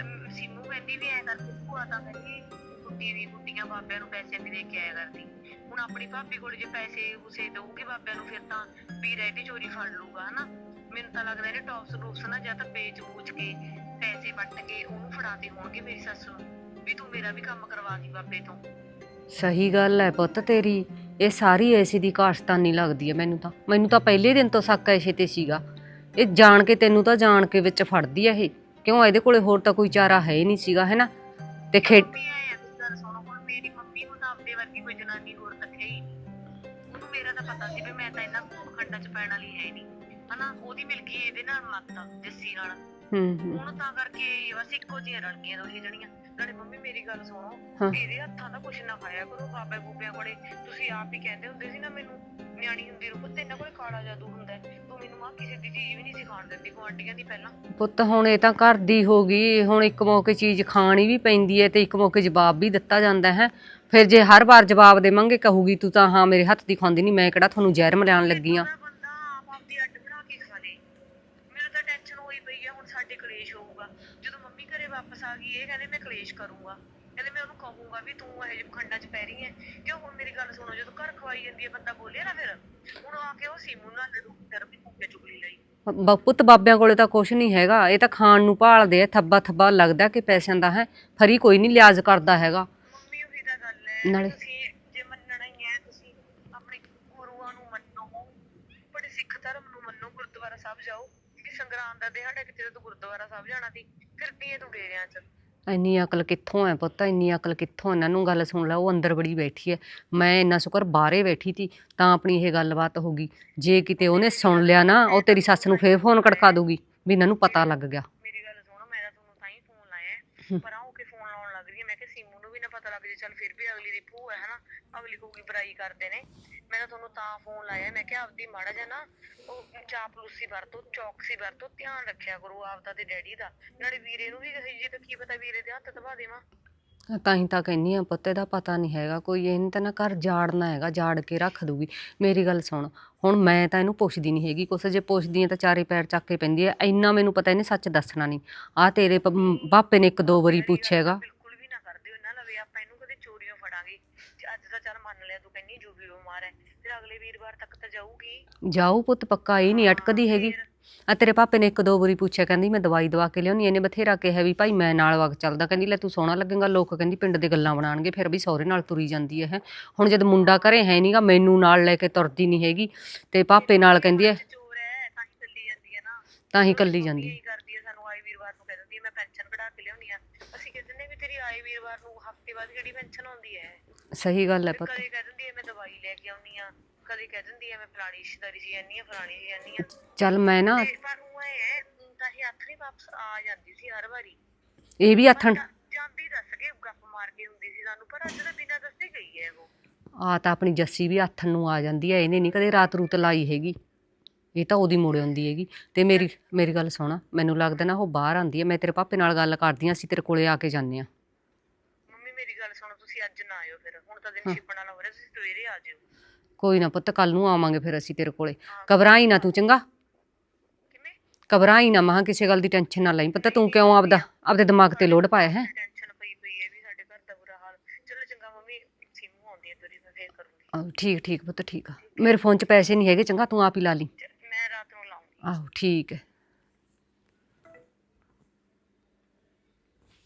Speaker 7: ਅਮ ਸਿੰਮੂ ਕਹਿੰਦੀ ਵੀ ਐ ਕਰਕੇ ਭੂਆ ਤਾਂ ਕਹਿੰਦੀ ਕੁੱਤੀ ਦੀ ਕੁੱਤੀਆਂ ਬਾਬਿਆਂ ਨੂੰ ਪੈਸੇ ਵੀ ਦੇ ਕੇ ਆਇਆ ਕਰਦੀ। ਹੁਣ ਆਪਣੀ ਭਾਬੀ ਕੋਲ ਜੇ ਪੈਸੇ ਉਸੇ ਦਊਗੇ ਬਾਬਿਆਂ ਨੂੰ ਫਿਰ ਤਾਂ ਵੀ ਰੈਡੀ ਚੋਰੀ ਫੜ ਲੂਗਾ ਹਨਾ? ਮੈਨੂੰ ਤਾਂ ਲੱਗਦਾ ਇਹਨੇ ਟੌਪਸ ਟੂਪਸ ਨਾ ਜਾਂ ਤਾਂ ਵੇਚ ਬੂਚ ਕੇ ਪੈਸੇ ਵੱਟ ਕੇ ਉਹਨੂੰ ਫੜਾਤੇ ਹੋਣਗੇ ਮੇਰੀ ਸੱਸ ਨੂੰ ਵੀ ਤੂੰ ਮੇਰਾ ਵੀ ਕੰਮ ਕਰਵਾ ਦੀ ਬਾਬੇ ਤੋਂ।
Speaker 2: ਸਹੀ ਗੱਲ ਹੈ ਪੁੱਤ ਤੇਰੀ। ਇਹ ਸਾਰੀ ਐਸੀ ਦੀ ਕਾਸ਼ਤਾਨੀ ਲੱਗਦੀ ਹੈ ਮੈਨੂੰ ਤਾਂ। ਮੈਨੂੰ ਤਾਂ ਪਹਿਲੇ ਦਿਨ ਤੋਂ ਸ਼ੱਕ ਐਸੇ ਤੇ ਸੀਗਾ। ਇਹ ਜਾਣ ਕੇ ਤੈਨੂੰ ਤਾਂ ਜਾਣ ਕੇ ਵਿੱਚ ਫੜਦੀ ਹੈ ਇਹ। ਕਿਉਂ? ਇਹਦੇ ਕੋਲੇ ਹੋਰ ਤਾਂ ਕੋਈ ਚਾਰਾ ਹੈ ਹੀ ਨਹੀਂ ਸੀਗਾ ਹੈਨਾ ਤੇ ਖੇਡ
Speaker 7: ਹੁਣ। ਮੇਰੀ ਮੰਮੀ ਤਾਂ ਆਪਦੇ ਵਰਗੀ ਕੋਈ ਜਨਾਨੀ ਹੋਰ ਰੱਖਿਆ ਹੀ ਨਹੀਂ। ਉਹਨੂੰ ਮੇਰਾ ਤਾਂ ਪਤਾ ਸੀ ਵੀ ਮੈਂ ਤਾਂ ਇਹਨਾਂ ਖੰਡਾਂ ਚ ਪੈਣ ਵਾਲੀ ਹੈ ਨਹੀਂ। ਹਨਾ? ਉਹਦੀ ਮਿਲ ਗਈ ਇਹਦੇ ਨਾਲ ਮੱਤ ਜੱਸੀ ਨਾਲ।
Speaker 2: ਹੂੰ ਹੂੰ।
Speaker 7: ਹੁਣ ਤਾਂ ਕਰਕੇ ਬਸ ਇੱਕੋ ਜਿਹੀਆਂ ਰਲ ਗਈਆਂ ਦੋਹੇ ਜਣੀਆਂ। ਨਾਲੇ ਮੰਮੀ ਮੇਰੀ ਗੱਲ ਸੁਣੋ
Speaker 2: ਹਾਂ।
Speaker 7: ਇਹਦੇ ਹੱਥਾਂ ਦਾ ਕੁਛ ਨਾ ਖਾਇਆ ਕਰੋ ਬਾਬੇ ਬੂਬਿਆਂ ਕੋਲੇ ਤੁਸੀਂ ਆਪ ਹੀ ਕਹਿੰਦੇ ਹੁੰਦੇ ਸੀ ਨਾ ਮੈਨੂੰ ਨਿਆਣੀ ਹੁੰਦੀ ਨੂੰ ਪੁੱਤ ਇਹਨਾਂ ਕੋਲੇ ਕਾਲਾ ਜਾਦੂ ਹੁੰਦਾ ਹੈ। ਤੂੰ ਮੈਨੂੰ ਮਾਂ ਕਿਸੇ ਦੀ ਚੀਜ਼ ਵੀ ਨਹੀਂ ਸਿਖਾਣ ਦਿੰਦੀ ਗੁਆਂਢੀਆਂ ਦੀ ਪਹਿਲਾਂ
Speaker 2: ਪੁੱਤ ਹੁਣ ਇਹ ਤਾਂ ਘਰ ਦੀ ਹੋ ਗਈ ਹੁਣ ਇੱਕ ਮੌਕੇ ਚੀਜ਼ ਖਾਣੀ ਵੀ ਪੈਂਦੀ ਹੈ ਤੇ ਇੱਕ ਮੌਕੇ ਜਵਾਬ ਵੀ ਦਿੱਤਾ ਜਾਂਦਾ ਹੈ ਫਿਰ ਜੇ ਹਰ ਵਾਰ ਜਵਾਬ ਦੇਵਾਂਗੇ ਕਹੂਗੀ ਤੂੰ ਤਾਂ ਹਾਂ ਮੇਰੇ ਹੱਥ ਦੀ ਖਾਂਦੀ ਨਹੀਂ ਮੈਂ ਕਿਹੜਾ ਤੁਹਾਨੂੰ ਜ਼ਹਿਰ ਮਿਲਾਉਣ ਲੱਗੀ ਆ
Speaker 7: ਸਾਰਾ ਬੰਦਾ ਆਪ ਆਪਦੀ ਅੱਡ ਬਣਾ ਕੇ ਖਾ ਲੇ ਮੈਨੂੰ ਤਾਂ ਟੈਨਸ਼ਨ ਹੋਈ ਪਈ ਹੈ ਹੁਣ ਸਾਡੇ ਕਲੇਸ਼ ਹੋਊਗਾ ਜਦੋਂ ਮੰਮੀ ਘਰੇ ਵਾਪਸ ਆ ਗਈ ਇਹ ਕਹਿੰਦੇ ਮੈਂ ਕਲੇਸ਼ ਕਰੂੰਗਾ ਕਹਿੰਦੇ ਕਹੂੰਗਾ ਵੀ ਤੂੰ ਇਹ ਜਿਹੇ ਖੰਡਾਂ 'ਚ ਪੈ ਰਹੀ ਹੈ। ਕਿਉਂ? ਹੁਣ ਮੇਰੀ ਗੱਲ ਸੁਣੋ ਜਦੋਂ ਘਰ ਖਵਾਈ ਜਾਂਦੀ ਹੈ ਬੰਦਾ ਬੋਲੇ ਨਾ ਫਿਰ। ਹੁਣ ਆ ਕੇ ਉਹ ਸੀਮੂ ਨਾਲ ਲੜੂ ਫਿਰ ਵੀ ਭੁੱਖੇ ਚੁਗਲੀ ਲਈ।
Speaker 2: ਬ- ਪੁੱਤ ਬਾਬਿਆਂ ਕੋਲੇ ਤਾਂ ਕੁਛ ਨਹੀਂ ਹੈਗਾ। ਇਹ ਤਾਂ ਖਾਣ ਨੂੰ ਭਾਲਦੇ ਆ ਥੱਬਾ ਥੱਬਾ ਲੱਗਦਾ ਕਿ ਪੈਸਿਆਂ ਦਾ ਹੈ। ਫਰੀ ਕੋਈ ਨਹੀਂ ਲਿਆਜ਼ ਕਰਦਾ ਹੈਗਾ।
Speaker 7: ਮੰਮੀ ਉਹੀ ਤਾਂ ਗੱਲ ਹੈ।
Speaker 2: ਨਾਲੇ-
Speaker 7: ਤੁਸੀਂ ਜੇ ਮੰਨਣਾ ਹੀ ਹੈ ਤੁਸੀਂ ਆਪਣੇ ਗੁਰੂਆਂ ਨੂੰ ਮੰਨੋ। ਬੜੇ ਸਿੱਖ ਧਰਮ ਨੂੰ ਮੰਨੋ ਗੁਰਦੁਆਰਾ ਸਾਹਿਬ ਜਾਓ। ਕਿ ਸੰਗਰਾਮ ਦਾ ਦਿਹਾੜਾ ਕਿਤੇ ਤੂੰ ਗੁਰਦੁਆਰਾ ਸਾਹਿਬ ਜਾਣਾ ਸੀ। ਫਿਰਦੀ ਹੈ ਤੂੰ ਡੇਰਿਆਂ 'ਚ।
Speaker 2: ਇੰਨੀ ਅਕਲ ਕਿੱਥੋਂ ਹੈ ਪੁੱਤ? ਇੰਨੀ ਅਕਲ ਕਿੱਥੋਂ? ਇਹਨਾਂ ਨੂੰ ਗੱਲ ਸੁਣ ਲੈ ਉਹ ਅੰਦਰ ਬੜੀ ਬੈਠੀ ਹੈ। ਮੈਂ ਇੰਨਾ ਸ਼ੁਕਰ ਬਾਹਰੇ ਬੈਠੀ ਤੀ ਤਾਂ ਆਪਣੀ ਇਹ ਗੱਲਬਾਤ ਹੋ ਗਈ। ਜੇ ਕਿਤੇ ਉਹਨੇ ਸੁਣ ਲਿਆ ਨਾ ਉਹ ਤੇਰੀ ਸੱਸ ਨੂੰ ਫੇਰ ਫੋਨ ਖੜਕਾ ਦੂਗੀ ਵੀ ਇਹਨਾਂ ਨੂੰ ਪਤਾ ਲੱਗ ਗਿਆ।
Speaker 7: ਮੇਰੀ ਗੱਲ ਸੁਣੋ ਮੈਂ ਤਾਂ ਤੁਹਾਨੂੰ ਤਾਂ ਹੀ ਫੋਨ ਲਾਇਆ ਹੈ। ਪਰ ਆਹ ਕੇ ਫੋਨ ਲਾਉਣ ਲੱਗ ਰਹੀ ਹੈ। ਮੈਂ ਕਿ ਸੀਮੂ ਨੂੰ ਵੀ ਨਾ ਪਤਾ ਲੱਗ ਜੇ ਚੱਲ ਫਿਰ ਵੀ ਅਗਲੀ ਦੀ ਭੂਆ ਹੈ ਹਨਾ ਅਗਲੀ ਕਹੂਗੀ ਬੁਰਾਈ ਕਰਦੇ ਨੇ। ਮੈਂ ਤਾਂ ਤੁਹਾਨੂੰ ਤਾਂ ਫੋਨ ਲਾਇਆ ਮੈਂ ਕਿਹਾ ਆਪਦੀ ਮਾੜਾ ਜਿਹਾ ਨਾ ਉਹ ਚਾਪਲੂਸੀ ਵਰਤੋ ਚੌਕਸੀ ਵਰਤੋ ਧਿਆਨ ਰੱਖਿਆ ਕਰੋ ਆਪਦਾ ਤੇ ਡੈਡੀ ਦਾ। ਨਾਲੇ ਵੀਰੇ ਨੂੰ ਵੀ ਕਹੀ ਜੇ ਤਾਂ ਕੀ ਪਤਾ ਵੀਰੇ ਦੇ ਹੱਥ ਦਬਾ ਦੇਵਾਂ।
Speaker 2: ਤਾਂ ਹੀ ਤਾਂ ਕਹਿੰਨੀ ਆ ਪੁੱਤ ਇਹਦਾ ਪਤਾ ਨਹੀਂ ਹੈਗਾ ਕੋਈ ਇਹਨੇ ਤਾਂ ਨਾ ਘਰ ਜਾੜਨਾ ਹੈਗਾ ਜਾੜ ਕੇ ਰੱਖ ਦੂਗੀ ਮੇਰੀ ਗੱਲ ਸੁਣ ਹੁਣ ਮੈਂ ਤਾਂ ਇਹਨੂੰ ਪੁੱਛਦੀ ਨਹੀਂ ਹੈਗੀ ਕੁਛ ਜੇ ਪੁੱਛਦੀ ਆ ਤਾਂ ਚਾਰੇ ਪੈਰ ਚੱਕ ਕੇ ਪੈਂਦੀ ਐ ਇੰਨਾ ਮੈਨੂੰ ਪਤਾ ਇਹਨੇ ਸੱਚ ਦੱਸਣਾ ਨਹੀਂ। ਆ ਤੇਰੇ ਪ- ਬਾਪੇ ਨੇ ਇੱਕ ਦੋ ਵਾਰੀ ਪੁੱਛਿਆਗਾ
Speaker 7: ਬਿਲਕੁਲ ਵੀ ਨਾ ਕਰਦੇ ਇਹਨਾਂ ਲਵੇ ਆਪਾਂ ਇਹਨੂੰ ਕਦੇ ਚੋਰੀਆਂ ਫੜਾਂਗੇ ਜੇ ਅੱਜ ਤਾਂ ਚੱਲ ਮੰਨ ਲਿਆ ਤੂੰ ਕਹਿੰਨੀ ਜੂ ਵੀ ਬਿਮਾਰ ਹੈ ਵੀਰਵਾਰ ਤੱਕ ਤਾਂ ਜਾਊਗੀ।
Speaker 2: ਜਾਊ ਪੁੱਤ ਪੱਕਾ ਇਹ ਨਹੀਂ ਅਟਕਦੀ ਹੈਗੀ। ਆ ਤੇਰੇ ਪਾਪੇ ਨੇ ਇੱਕ ਦੋ ਵਾਰੀ ਪੁੱਛਿਆ ਕਹਿੰਦੀ ਮੈਂ ਦਵਾਈ ਦਵਾ ਕੇ ਲਿਆਉਣੀ ਇਹਨੇ ਬਥੇਰਾ ਕਿਹਾ ਵੀ ਭਾਈ ਮੈਂ ਨਾਲ ਵਗ ਚੱਲਦਾ। ਕਹਿੰਦੀ ਲੈ ਤੂੰ ਸੋਹਣਾ ਲੱਗੇਗਾ ਲੋਕ ਕਹਿੰਦੀ ਪਿੰਡ ਦੇ ਗੱਲਾਂ ਬਣਾਣਗੇ ਫਿਰ ਵੀ ਸਹੁਰੇ ਨਾਲ ਤੁਰੀ ਜਾਂਦੀ ਹੈ। ਹੁਣ ਜਦ ਮੁੰਡਾ ਘਰੇ ਹੈ ਨਹੀਂਗਾ ਮੈਨੂੰ ਨਾਲ ਲੈ ਕੇ ਤੁਰਦੀ ਨਹੀਂ ਹੈਗੀ ਤੇ ਪਾਪੇ ਨਾਲ ਕਹਿੰਦੀ ਹੈ
Speaker 7: ਚੋਰ ਹੈ ਤਾਂ ਹੀ ਚੱਲੀ ਜਾਂਦੀ ਹੈ ਨਾ।
Speaker 2: ਤਾਂ ਹੀ ਕੱਲੀ ਜਾਂਦੀ
Speaker 7: ਕਰਦੀ ਹੈ ਸਾਨੂੰ ਆਏ ਵੀਰਵਾਰ ਨੂੰ ਕਹਿ ਦਿੰਦੀ ਹੈ ਮੈਂ ਪੈਨਸ਼ਨ ਕਢਾ ਕੇ ਲਿਆਉਣੀ ਆ। ਅਸੀਂ ਕਹਿੰਦੇ ਨੇ ਵੀ ਤੇਰੀ ਆਏ ਵੀਰਵਾਰ ਨੂੰ ਹਫ਼ਤੇ ਬਾਅਦ ਕਿਹੜੀ ਪੈਨਸ਼ਨ ਆਉਂਦੀ ਹੈ।
Speaker 2: ਸਹੀ ਗੱਲ ਹੈ ਪੁੱਤ।
Speaker 7: ਕਦੇ ਕਹਿ ਦਿੰਦੀ ਹੈ ਮੈਂ ਦਵਾਈ ਲੈ ਕੇ ਆਉਣੀ ਕਦੇ ਕਹਿ ਦਿੰਦੀ ਹੈ ਮੈਂ ਫਲਾਣੀ ਰਿਸ਼ਤੇਦਾਰੀ 'ਚ ਜਾਂਦੀ ਆ ਫਲਾਣੀ 'ਚ ਜਾਂਦੀ ਆ।
Speaker 2: ਚੱਲ ਮੈਂ ਨਾ
Speaker 7: ਤੇ ਪਰ ਉਹ ਊਂ ਤਾਂ ਇਹ ਨਹੀਂ ਵਾਪਸ ਆ ਜਾਂਦੀ ਸੀ ਹਰ ਵਾਰੀ।
Speaker 2: ਇਹ ਵੀ ਆਥਣ
Speaker 7: ਜਾ- ਜਾਂਦੀ ਦੱਸ ਕੇ ਗੱਪ ਮਾਰ ਕੇ ਹੁੰਦੀ ਸੀ ਸਾਨੂੰ ਪਰ ਅੱਜ ਤਾਂ ਬਿਨਾਂ ਦੱਸੇ ਗਈ ਹੈ ਉਹ।
Speaker 2: ਆ ਤਾਂ ਆਪਣੀ ਜੱਸੀ ਵੀ ਆਥਣ ਨੂੰ ਆ ਜਾਂਦੀ ਹੈ ਇਹਨੇ ਨਹੀਂ ਕਦੇ ਰਾਤ ਰੂਤ ਲਾਈ ਹੈਗੀ। ਇਹ ਤਾਂ ਉਹਦੀ ਮੁੜ ਆਉਂਦੀ ਹੈਗੀ। ਤੇ ਮੇਰੀ ਮੇਰੀ ਗੱਲ ਸੁਣ ਮੈਨੂੰ ਲੱਗਦਾ ਨਾ ਉਹ ਬਾਹਰ ਆਂਦੀ ਹੈ ਮੈਂ ਤੇਰੇ ਪਾਪੇ ਨਾਲ ਗੱਲ ਕਰਦੀ ਹਾਂ ਅਸੀਂ ਤੇਰੇ ਕੋਲੇ ਆ ਕੇ ਜਾਂਦੇ ਆ।
Speaker 7: ਮੰਮੀ ਮੇਰੀ ਗੱਲ ਸੁਣੋ ਤੁਸੀਂ ਅੱਜ ਨਾ ਆਇਓ ਫਿਰ। ਹੁਣ ਤਾਂ ਦਿਨ ਛਿਪਣ ਵਾਲਾ ਹੋ ਰਿਹਾ ਤੁਸੀਂ ਸਵੇਰੇ ਆ ਜਿਓ।
Speaker 2: ਕੋਈ ਨਾ ਪੁੱਤ ਕੱਲ ਨੂੰ ਆਵਾਂਗੇ ਫਿਰ ਅਸੀਂ ਤੇਰੇ ਕੋਲੇ। ਘਬਰਾਈ ਨਾ ਤੂੰ ਚੰਗਾ?
Speaker 7: ਕਿਵੇਂ?
Speaker 2: ਘਬਰਾਈ ਨਾ ਮਹਾ ਕਿਸੇ ਗੱਲ ਦੀ ਟੈਨਸ਼ਨ ਨਾ ਲਈ। ਪਤਾ ਤੂੰ ਕਿਉਂ ਆਪਦਾ ਆਪਦੇ ਦਿਮਾਗ ਤੇ ਲੋਡ ਪਾਇਆ ਹੈ?
Speaker 7: ਟੈਨਸ਼ਨ ਪਈ ਪਈ ਹੈ ਵੀ ਸਾਡੇ ਘਰ ਦਾ ਬੁਰਾ ਹਾਲ। ਚਲੋ ਚੰਗਾ ਮੰਮੀ ਸੀਮੂ ਆਉਂਦੀ ਹੈ ਤੇਰੀ ਮੈਂ ਫੇਰ ਕਰੂੰਗੀ।
Speaker 2: ਆਹੋ ਠੀਕ ਠੀਕ ਪੁੱਤ ਠੀਕ ਆ। ਮੇਰੇ ਫੋਨ 'ਚ ਪੈਸੇ ਨਹੀਂ ਹੈਗੇ ਚੰਗਾ ਤੂੰ ਆਪ ਹੀ ਲਾ ਲਈ।
Speaker 7: ਚ- ਮੈਂ ਰਾਤ ਨੂੰ ਲਾਉਂਗੀ।
Speaker 2: ਆਹੋ ਠੀਕ ਹੈ।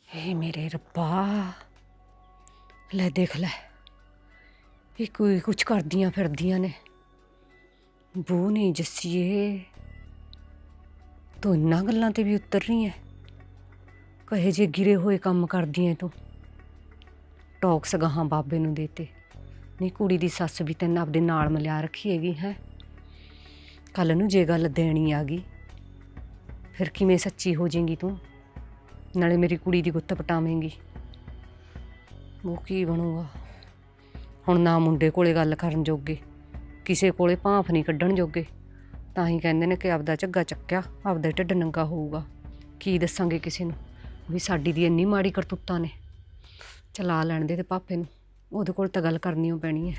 Speaker 2: ਏ ਮੇਰੇ ਰੱਬਾ ਲੈ ਦੇਖ ਲੈ। ਇਹ ਕੋਈ ਕੁਝ ਕਰਦੀਆਂ ਫਿਰਦੀਆਂ ਨੇ। ਬੂ ਨਹੀਂ ਜੱਸੀਏ। ਤੂੰ ਇੰਨਾ ਗੱਲਾਂ ਤੇ ਵੀ ਉਤਰ ਰਹੀ ਹੈ ਕਹੇ ਜੇ ਗਿਰੇ ਹੋਏ ਕੰਮ ਕਰਦੀ ਐ ਤੂੰ? ਟੌਕਸ ਗਾਹਾਂ ਬਾਬੇ ਨੂੰ ਦੇਤੇ ਨਹੀਂ, ਕੁੜੀ ਦੀ ਸੱਸ ਵੀ ਤੈਨੂੰ ਆਪਦੇ ਨਾਲ ਮਿਲਾ ਰੱਖੀ ਹੈਗੀ, ਹੈ? ਕੱਲ ਨੂੰ ਜੇ ਗੱਲ ਦੇਣੀ ਆ ਗਈ, ਫਿਰ ਕਿਵੇਂ ਸੱਚੀ ਹੋ ਜਾਏਗੀ ਤੂੰ? ਨਾਲੇ ਮੇਰੀ ਕੁੜੀ ਦੀ ਗੁੱਤ ਪਟਾਵੇਂਗੀ। ਉਹ ਕੀ ਬਣੂਗਾ? ਹੁਣ ਨਾ ਮੁੰਡੇ ਕੋਲੇ ਗੱਲ ਕਰਨ ਜੋਗੇ, ਕਿਸੇ ਕੋਲੇ ਭਾਂਫ ਨਹੀਂ ਕੱਢਣ ਜੋਗੇ। ਤਾਂ ਹੀ ਕਹਿੰਦੇ ਨੇ ਕਿ ਆਪਦਾ ਝੱਗਾ ਚੱਕਿਆ, ਆਪਦਾ ਢਿੱਡ ਨੰਗਾ ਹੋਊਗਾ। ਕੀ ਦੱਸਾਂਗੇ ਕਿਸੇ ਨੂੰ? ਵੀ ਸਾਡੀ ਦੀ ਇੰਨੀ ਮਾੜੀ ਕਰਤੂਤਾਂ ਨੇ। ਚਲਾ ਲੈਣ ਦੇ ਤੇ ਪਾਪੇ ਨੂੰ, ਉਹਦੇ ਕੋਲ ਤਾਂ ਗੱਲ ਕਰਨੀ ਓ ਪੈਣੀ ਹੈ।